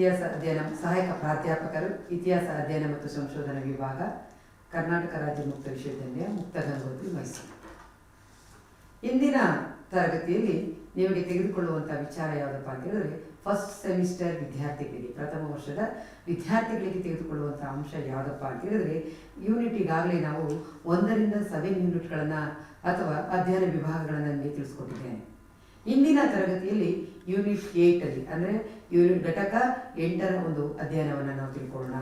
ಇತಿಹಾಸ ಅಧ್ಯಯನ, ಸಹಾಯಕ ಪ್ರಾಧ್ಯಾಪಕರು ಇತಿಹಾಸ ಅಧ್ಯಯನ ಮತ್ತು ಸಂಶೋಧನಾ ವಿಭಾಗ, ಕರ್ನಾಟಕ ರಾಜ್ಯ ಮುಕ್ತ ವಿಶ್ವವಿದ್ಯಾಲಯ ಮುಕ್ತ ಗಂಗೋತ್ರಿ, ಮೈಸೂರು. ಇಂದಿನ ತರಗತಿಯಲ್ಲಿ ನಿಮಗೆ ತೆಗೆದುಕೊಳ್ಳುವಂಥ ವಿಚಾರ ಯಾವುದಪ್ಪ ಅಂತ ಹೇಳಿದ್ರೆ ಫಸ್ಟ್ ಸೆಮಿಸ್ಟರ್ ವಿದ್ಯಾರ್ಥಿಗಳಿಗೆ, ಪ್ರಥಮ ವರ್ಷದ ವಿದ್ಯಾರ್ಥಿಗಳಿಗೆ ತೆಗೆದುಕೊಳ್ಳುವಂಥ ಅಂಶ ಯಾವುದಪ್ಪ ಅಂತ ಹೇಳಿದ್ರೆ ಯೂನಿಟ್ ಈಗಾಗಲೇ ನಾವು ಒಂದರಿಂದ ಸೆವೆನ್ ಯೂನಿಟ್ಗಳನ್ನು ಅಥವಾ ಅಧ್ಯಯನ ವಿಭಾಗಗಳನ್ನು ನಿಮಗೆ ತಿಳಿಸ್ಕೊಟ್ಟಿದ್ದೇನೆ. ಇಂದಿನ ತರಗತಿಯಲ್ಲಿ ಯೂನಿಟ್ ಏಟ್ ಅಲ್ಲಿ, ಅಂದ್ರೆ ಯೂನಿಟ್ ಘಟಕ ಎಂಟರ ಒಂದು ಅಧ್ಯಯನವನ್ನು ನಾವು ತಿಳ್ಕೊಳ್ಳೋಣ.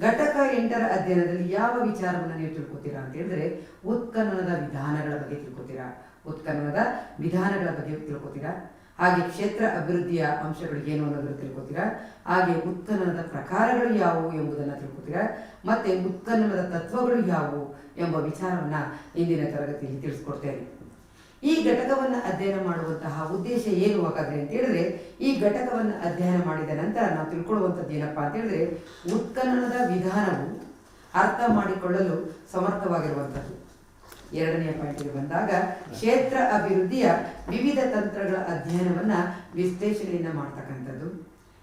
ಘಟಕ ಎಂಟರ ಅಧ್ಯಯನದಲ್ಲಿ ಯಾವ ವಿಚಾರವನ್ನು ನೀವು ತಿಳ್ಕೊತೀರಾ ಅಂತ ಹೇಳಿದ್ರೆ, ಉತ್ಖನನದ ವಿಧಾನಗಳ ಬಗ್ಗೆ ತಿಳ್ಕೊತೀರಾ? ಉತ್ಖನನದ ವಿಧಾನಗಳ ಬಗ್ಗೆ ತಿಳ್ಕೊತೀರಾ? ಹಾಗೆ ಕ್ಷೇತ್ರ ಅಭಿವೃದ್ಧಿಯ ಅಂಶಗಳು ಏನು ಅನ್ನೋದನ್ನು ತಿಳ್ಕೊತೀರಾ? ಹಾಗೆ ಉತ್ಖನನದ ಪ್ರಕಾರಗಳು ಯಾವುವು ಎಂಬುದನ್ನು ತಿಳ್ಕೊತೀರಾ? ಮತ್ತೆ ಉತ್ಖನನದ ತತ್ವಗಳು ಯಾವುವು ಎಂಬ ವಿಚಾರವನ್ನ ಇಂದಿನ ತರಗತಿಯಲ್ಲಿ ತಿಳಿಸ್ಕೊಡ್ತೇನೆ. ಈ ಘಟಕವನ್ನು ಅಧ್ಯಯನ ಮಾಡುವಂತಹ ಉದ್ದೇಶ ಏನು ಹಾಗಾದ್ರೆ ಅಂತ ಹೇಳಿದ್ರೆ, ಈ ಘಟಕವನ್ನು ಅಧ್ಯಯನ ಮಾಡಿದ ನಂತರ ನಾವು ತಿಳ್ಕೊಳ್ಳುವಂಥದ್ದು ಏನಪ್ಪಾ ಅಂತ ಹೇಳಿದ್ರೆ, ಉತ್ಖನನದ ವಿಧಾನವು ಅರ್ಥ ಮಾಡಿಕೊಳ್ಳಲು ಸಮರ್ಥವಾಗಿರುವಂಥದ್ದು. ಎರಡನೆಯ ಪಾಯಿಂಟ್ಗೆ ಬಂದಾಗ, ಕ್ಷೇತ್ರ ಅಭಿವೃದ್ಧಿಯ ವಿವಿಧ ತಂತ್ರಗಳ ಅಧ್ಯಯನವನ್ನ ವಿಶ್ಲೇಷಣೆಯನ್ನ ಮಾಡ್ತಕ್ಕಂಥದ್ದು.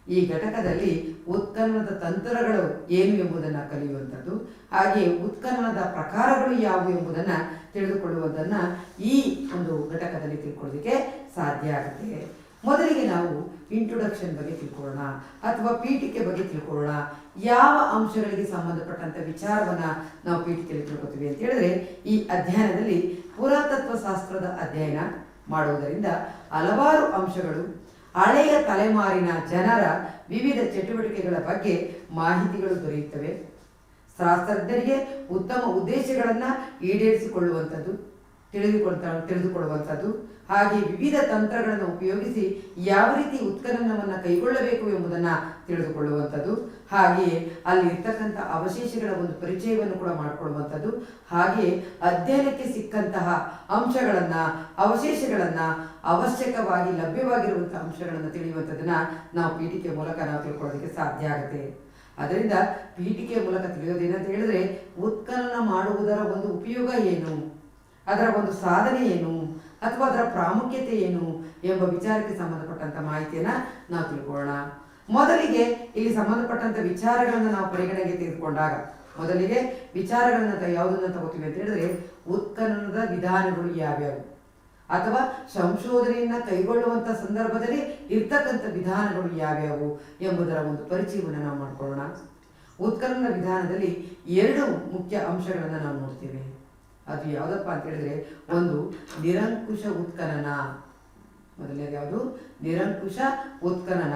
ಈ ಘಟಕದಲ್ಲಿ ಉತ್ಖನನದ ತಂತ್ರಗಳು ಏನು ಎಂಬುದನ್ನು ಕಲಿಯುವಂಥದ್ದು, ಹಾಗೆ ಉತ್ಖನನದ ಪ್ರಕಾರಗಳು ಯಾವುವು ಎಂಬುದನ್ನು ತಿಳಿದುಕೊಳ್ಳುವುದನ್ನ ಈ ಒಂದು ಘಟಕದಲ್ಲಿ ತಿಳ್ಕೊಳ್ಳೋದಕ್ಕೆ ಸಾಧ್ಯ ಆಗುತ್ತೆ. ಮೊದಲಿಗೆ ನಾವು ಇಂಟ್ರೊಡಕ್ಷನ್ ಬಗ್ಗೆ ತಿಳ್ಕೊಳ್ಳೋಣ, ಅಥವಾ ಪೀಠಿಕೆ ಬಗ್ಗೆ ತಿಳ್ಕೊಳ್ಳೋಣ. ಯಾವ ಅಂಶಗಳಿಗೆ ಸಂಬಂಧಪಟ್ಟಂತ ವಿಚಾರವನ್ನ ನಾವು ಪೀಠಿಕೆಯಲ್ಲಿ ತಿಳ್ಕೊತೀವಿ ಅಂತ ಹೇಳಿದ್ರೆ, ಈ ಅಧ್ಯಯನದಲ್ಲಿ ಪುರಾತತ್ವ ಶಾಸ್ತ್ರದ ಅಧ್ಯಯನ ಮಾಡುವುದರಿಂದ ಹಲವಾರು ಅಂಶಗಳು ಹಳೆಯ ತಲೆಮಾರಿನ ಜನರ ವಿವಿಧ ಚಟುವಟಿಕೆಗಳ ಬಗ್ಗೆ ಮಾಹಿತಿಗಳು ದೊರೆಯುತ್ತವೆ. ಶಾಸ್ತ್ರಜ್ಞರಿಗೆ ಉತ್ತಮ ಉದ್ದೇಶಗಳನ್ನು ಈಡೇರಿಸಿಕೊಳ್ಳುವಂಥದ್ದು, ತಿಳಿದುಕೊಳ್ತಾ, ತಿಳಿದುಕೊಳ್ಳುವಂಥದ್ದು, ಹಾಗೆ ವಿವಿಧ ತಂತ್ರಗಳನ್ನು ಉಪಯೋಗಿಸಿ ಯಾವ ರೀತಿ ಉತ್ಖನನವನ್ನು ಕೈಗೊಳ್ಳಬೇಕು ಎಂಬುದನ್ನು ತಿಳಿದುಕೊಳ್ಳುವಂಥದ್ದು. ಹಾಗೆಯೇ ಅಲ್ಲಿ ಇರ್ತಕ್ಕಂಥ ಅವಶೇಷಗಳ ಒಂದು ಪರಿಚಯವನ್ನು ಕೂಡ ಮಾಡಿಕೊಳ್ಳುವಂಥದ್ದು. ಹಾಗೆಯೇ ಅಧ್ಯಯನಕ್ಕೆ ಸಿಕ್ಕಂತಹ ಅಂಶಗಳನ್ನು, ಅವಶೇಷಗಳನ್ನು ಅವಶ್ಯಕವಾಗಿ ಲಭ್ಯವಾಗಿರುವಂತಹ ಅಂಶಗಳನ್ನು ತಿಳಿಯುವಂಥದ್ದನ್ನ ನಾವು ಪೀಠಿಕೆ ಮೂಲಕ ನಾವು ತಿಳ್ಕೊಳ್ಳೋದಕ್ಕೆ ಸಾಧ್ಯ ಆಗುತ್ತೆ. ಅದರಿಂದ ಪೀಠಿಕೆ ಮೂಲಕ ತಿಳಿಯೋದೇನಂತ ಹೇಳಿದ್ರೆ ಉತ್ಖನನ ಮಾಡುವುದರ ಒಂದು ಉಪಯೋಗ ಏನು? ಅದರ ಒಂದು ಸಾಧನೆ ಏನು? ಅಥವಾ ಅದರ ಪ್ರಾಮುಖ್ಯತೆ ಏನು? ಎಂಬ ವಿಚಾರಕ್ಕೆ ಸಂಬಂಧಪಟ್ಟಂತ ಮಾಹಿತಿಯನ್ನ ನಾವು ತಿಳ್ಕೊಳ್ಳೋಣ. ಮೊದಲಿಗೆ ಇಲ್ಲಿ ಸಂಬಂಧಪಟ್ಟಂತ ವಿಚಾರಗಳನ್ನು ನಾವು ಪರಿಗಣನೆಗೆ ತೆಗೆದುಕೊಂಡಾಗ, ಮೊದಲಿಗೆ ವಿಚಾರಗಳನ್ನ ಯಾವುದನ್ನ ತಗೋತೀವಿ ಅಂತ ಹೇಳಿದ್ರೆ, ಉತ್ಖನನದ ವಿಧಾನಗಳು ಯಾವ್ಯಾವು ಅಥವಾ ಸಂಶೋಧನೆಯನ್ನ ಕೈಗೊಳ್ಳುವಂತ ಸಂದರ್ಭದಲ್ಲಿ ಇರ್ತಕ್ಕಂಥ ವಿಧಾನಗಳು ಯಾವ್ಯಾವು ಎಂಬುದರ ಒಂದು ಪರಿಚಯವನ್ನು ನಾವು ಮಾಡ್ಕೊಳ್ಳೋಣ. ಉತ್ಖನನ ವಿಧಾನದಲ್ಲಿ ಎರಡು ಮುಖ್ಯ ಅಂಶಗಳನ್ನು ನಾವು ನೋಡ್ತೀವಿ. ಅದು ಯಾವುದಪ್ಪ ಅಂತ ಹೇಳಿದ್ರೆ, ಒಂದು ನಿರಂಕುಶ ಉತ್ಖನನ. ಮೊದಲನೇದು ಯಾವುದು? ನಿರಂಕುಶ ಉತ್ಖನನ.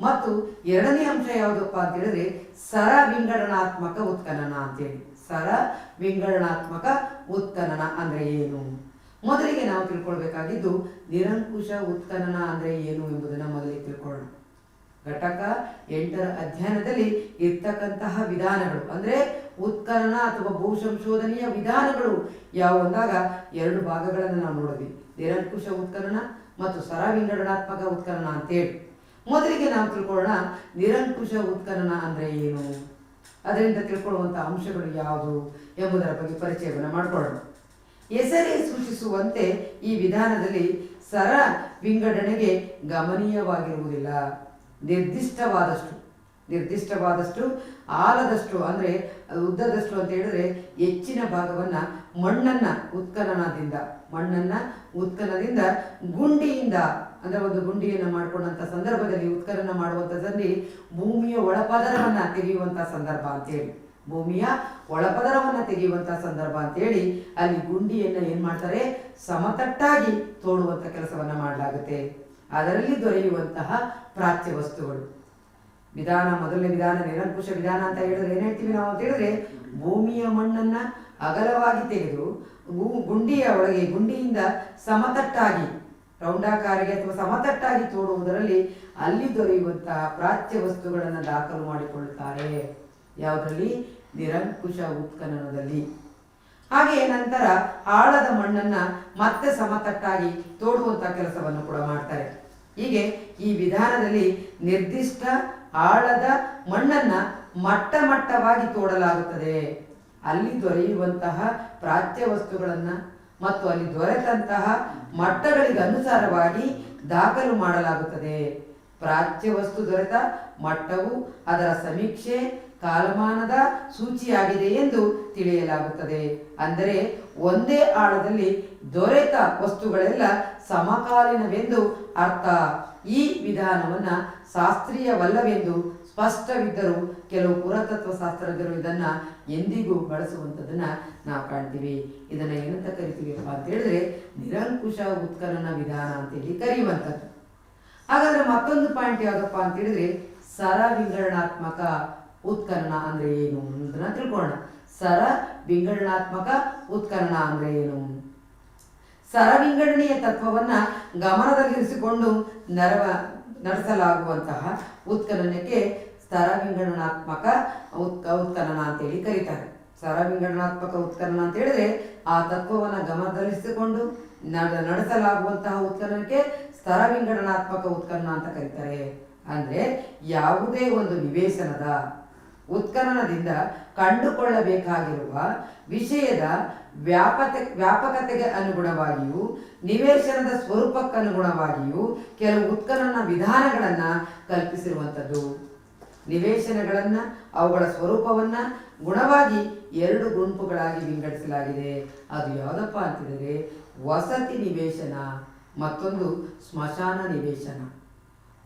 ಮತ್ತು ಎರಡನೇ ಅಂಶ ಯಾವುದಪ್ಪ ಅಂತ ಹೇಳಿದ್ರೆ ಸರ ವಿಂಗಡನಾತ್ಮಕ ಉತ್ಖನನ ಅಂತೇಳಿ ಸರ ವಿಂಗಡನಾತ್ಮಕ ಉತ್ಖನನ ಅಂದ್ರೆ ಏನು? ಮೊದಲಿಗೆ ನಾವು ತಿಳ್ಕೊಳ್ಬೇಕಾಗಿದ್ದು ನಿರಂಕುಶ ಉತ್ಖನನ ಅಂದ್ರೆ ಏನು ಎಂಬುದನ್ನು ಮೊದಲಿಗೆ ತಿಳ್ಕೊಳ್ಳೋಣ. ಘಟಕ ಎಂಟರ ಅಧ್ಯಯನದಲ್ಲಿ ಇರ್ತಕ್ಕಂತಹ ವಿಧಾನಗಳು ಅಂದ್ರೆ ಉತ್ಖನನ ಅಥವಾ ಭೂ ಸಂಶೋಧನೆಯ ವಿಧಾನಗಳು ಯಾವುವು ಅಂದಾಗ ಎರಡು ಭಾಗಗಳನ್ನು ನಾವು ನೋಡಿದ್ವಿ ನಿರಂಕುಶ ಉತ್ಖನನ ಮತ್ತು ಸರ ವಿಂಗಡನಾತ್ಮಕ ಉತ್ಖನನ ಅಂತೇಳಿ ಮೊದಲಿಗೆ ನಾವು ತಿಳ್ಕೊಳ್ಳೋಣ ನಿರಂಕುಶ ಉತ್ಖನನ ಅಂದರೆ ಏನು? ಅದರಿಂದ ತಿಳ್ಕೊಳ್ಳುವಂಥ ಅಂಶಗಳು ಯಾವುದು ಎಂಬುದರ ಬಗ್ಗೆ ಪರಿಚಯವನ್ನು ಮಾಡಿಕೊಳ್ಳೋಣ. ಹೆಸರೇ ಸೂಚಿಸುವಂತೆ ಈ ವಿಧಾನದಲ್ಲಿ ಸರ ವಿಂಗಡಣೆಗೆ ಗಮನೀಯವಾಗಿರುವುದಿಲ್ಲ. ನಿರ್ದಿಷ್ಟವಾದಷ್ಟು ನಿರ್ದಿಷ್ಟವಾದಷ್ಟು, ಆಲದಷ್ಟು ಅಂದರೆ ಉದ್ದದಷ್ಟು ಅಂತ ಹೇಳಿದ್ರೆ ಹೆಚ್ಚಿನ ಭಾಗವನ್ನ ಮಣ್ಣನ್ನ ಉತ್ಖನನದಿಂದ, ಮಣ್ಣನ್ನ ಉತ್ಖನದಿಂದ ಗುಂಡಿಯಿಂದ ಅಂದ್ರೆ ಒಂದು ಗುಂಡಿಯನ್ನು ಮಾಡಿಕೊಂಡಂತ ಸಂದರ್ಭದಲ್ಲಿ ಉತ್ಖನನ ಮಾಡುವಂಥದ್ದಲ್ಲಿ ಭೂಮಿಯ ಒಳಪದರವನ್ನ ತೆಗೆಯುವಂತ ಸಂದರ್ಭ ಅಂತೇಳಿ ಭೂಮಿಯ ಒಳಪದರವನ್ನ ತೆಗೆಯುವಂತ ಸಂದರ್ಭ ಅಂತೇಳಿ ಅಲ್ಲಿ ಗುಂಡಿಯನ್ನ ಏನ್ ಮಾಡ್ತಾರೆ? ಸಮತಟ್ಟಾಗಿ ತೋಡುವಂತ ಕೆಲಸವನ್ನ ಮಾಡಲಾಗುತ್ತೆ. ಅದರಲ್ಲಿ ದೊರೆಯುವಂತಹ ಪ್ರಾಚ್ಯ ವಸ್ತುಗಳು. ವಿಧಾನ, ಮೊದಲನೇ ವಿಧಾನ, ನಿರಂಕುಶ ವಿಧಾನ ಅಂತ ಹೇಳಿದ್ರೆ ಏನ್ ಹೇಳ್ತೀವಿ ನಾವು ಅಂತ ಹೇಳಿದ್ರೆ ಭೂಮಿಯ ಮಣ್ಣನ್ನ ಅಗಲವಾಗಿ ತೆಗೆದು ಗುಂಡಿಯ ಒಳಗೆ, ಗುಂಡಿಯಿಂದ ಸಮತಟ್ಟಾಗಿ ರೌಂಡಾಕಾರಿಗೆ ಅಥವಾ ಸಮತಟ್ಟಾಗಿ ತೋಡುವುದರಲ್ಲಿ ಅಲ್ಲಿ ದೊರೆಯುವಂತಹ ಪ್ರಾಚ್ಯ ವಸ್ತುಗಳನ್ನು ದಾಖಲು ಮಾಡಿಕೊಳ್ಳುತ್ತಾರೆ. ಯಾವುದರಲ್ಲಿ? ನಿರಂಕುಶ ಉತ್ಖನನದಲ್ಲಿ. ಹಾಗೆ ನಂತರ ಆಳದ ಮಣ್ಣನ್ನ ಮತ್ತೆ ಸಮತಟ್ಟಾಗಿ ತೋಡುವಂತ ಕೆಲಸವನ್ನು ಕೂಡ ಮಾಡ್ತಾರೆ. ಹೀಗೆ ಈ ವಿಧಾನದಲ್ಲಿ ನಿರ್ದಿಷ್ಟ ಆಳದ ಮಣ್ಣನ್ನ ಮಟ್ಟ ಮಟ್ಟವಾಗಿ ತೋಡಲಾಗುತ್ತದೆ. ಅಲ್ಲಿ ದೊರೆಯುವಂತಹ ಪ್ರಾಚ್ಯ ವಸ್ತುಗಳನ್ನ ಮತ್ತು ಅಲ್ಲಿ ದೊರೆತಂತಹ ಮಟ್ಟಗಳಿಗೆ ಅನುಸಾರವಾಗಿ ದಾಖಲು ಮಾಡಲಾಗುತ್ತದೆ. ಪ್ರಾಚ್ಯ ವಸ್ತು ದೊರೆತ ಮಟ್ಟವು ಅದರ ಸಮೀಕ್ಷೆ, ಕಾಲಮಾನದ ಸೂಚಿಯಾಗಿದೆ ಎಂದು ತಿಳಿಯಲಾಗುತ್ತದೆ. ಅಂದರೆ ಒಂದೇ ಆಳದಲ್ಲಿ ದೊರೆತ ವಸ್ತುಗಳೆಲ್ಲ ಸಮಕಾಲೀನವೆಂದು ಅರ್ಥ. ಈ ವಿಧಾನವನ್ನ ಶಾಸ್ತ್ರೀಯವಲ್ಲವೆಂದು ಸ್ಪಷ್ಟವಿದ್ದರೂ ಕೆಲವು ಪುರಾತತ್ವ ಶಾಸ್ತ್ರಜ್ಞರು ಇದನ್ನ ಎಂದಿಗೂ ಬಳಸುವಂಥದ್ದನ್ನ ನಾವು ಕಾಣ್ತೀವಿ. ಇದನ್ನ ಏನಂತ ಕರಿತೀವಿಪ್ಪ ಅಂತ ಹೇಳಿದ್ರೆ, ನಿರಂಕುಶ ಉತ್ಖನನ ವಿಧಾನ ಅಂತೇಳಿ ಕರೆಯುವಂಥದ್ದು. ಹಾಗಾದ್ರೆ ಮತ್ತೊಂದು ಪಾಯಿಂಟ್ ಯಾವುದಪ್ಪ ಅಂತ ಹೇಳಿದ್ರೆ ಸರ ವಿಂಗಡಣಾತ್ಮಕ ಉತ್ಖನನ ಅಂದ್ರೆ ಏನು ಅನ್ನೋದನ್ನ ತಿಳ್ಕೊಳ್ಳೋಣ. ಸರ ವಿಂಗಡಣಾತ್ಮಕ ಉತ್ಖನನ ಅಂದ್ರೆ ಏನು? ಸರವಿಂಗಡಣೆಯ ತತ್ವವನ್ನ ಗಮನದಲ್ಲಿರಿಸಿಕೊಂಡು ನರವ ನಡೆಸಲಾಗುವಂತಹ ಉತ್ಖನನಕ್ಕೆ ಸ್ತರವಿಂಗಡಣಾತ್ಮಕ ಉತ್ಕ ಉತ್ಖನನ ಅಂತೇಳಿ ಕರೀತಾರೆ. ಸರವಿಂಗಡಣಾತ್ಮಕ ಉತ್ಖನನ ಅಂತ ಹೇಳಿದ್ರೆ ಆ ತತ್ವವನ್ನು ಗಮನದಲ್ಲಿಸಿಕೊಂಡು ನಡ- ನಡೆಸಲಾಗುವಂತಹ ಉತ್ಖನನಕ್ಕೆ ಸ್ತರವಿಂಗಡಣಾತ್ಮಕ ಉತ್ಖನನ ಅಂತ ಕರೀತಾರೆ. ಅಂದ್ರೆ ಯಾವುದೇ ಒಂದು ನಿವೇಶನದ ಉತ್ಖನನದಿಂದ ಕಂಡುಕೊಳ್ಳಬೇಕಾಗಿರುವ ವಿಷಯದ ವ್ಯಾಪತೆ ವ್ಯಾಪಕತೆಗೆ ಅನುಗುಣವಾಗಿಯೂ ನಿವೇಶನದ ಸ್ವರೂಪಕ್ಕನುಗುಣವಾಗಿಯೂ ಕೆಲವು ಉತ್ಖನನ ವಿಧಾನಗಳನ್ನು ಕಲ್ಪಿಸಿರುವಂಥದ್ದು. ನಿವೇಶನಗಳನ್ನ, ಅವುಗಳ ಸ್ವರೂಪವನ್ನ ಗುಣವಾಗಿ ಎರಡು ಗುಂಪುಗಳಾಗಿ ವಿಂಗಡಿಸಲಾಗಿದೆ. ಅದು ಯಾವುದಪ್ಪ ಅಂತಿದ್ರೆ, ವಸತಿ ನಿವೇಶನ, ಮತ್ತೊಂದು ಸ್ಮಶಾನ ನಿವೇಶನ.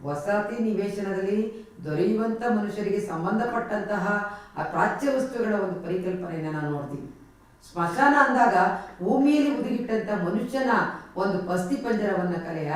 ವಸತಿ ನಿವೇಶನದಲ್ಲಿ ದೊರೆಯುವಂತ ಮನುಷ್ಯರಿಗೆ ಸಂಬಂಧಪಟ್ಟಂತಹ ಆ ಪ್ರಾಚ್ಯ ವಸ್ತುಗಳ ಒಂದು ಪರಿಕಲ್ಪನೆಯನ್ನ ನಾವು ನೋಡ್ತೀವಿ ಸ್ಮಶಾನ ಅಂದಾಗ ಭೂಮಿಯಲ್ಲಿ ಉದುಗಿಟ್ಟಂತ ಮನುಷ್ಯನ ಒಂದು ಅಸ್ಥಿ ಪಂಜರವನ್ನ ಕಲೆ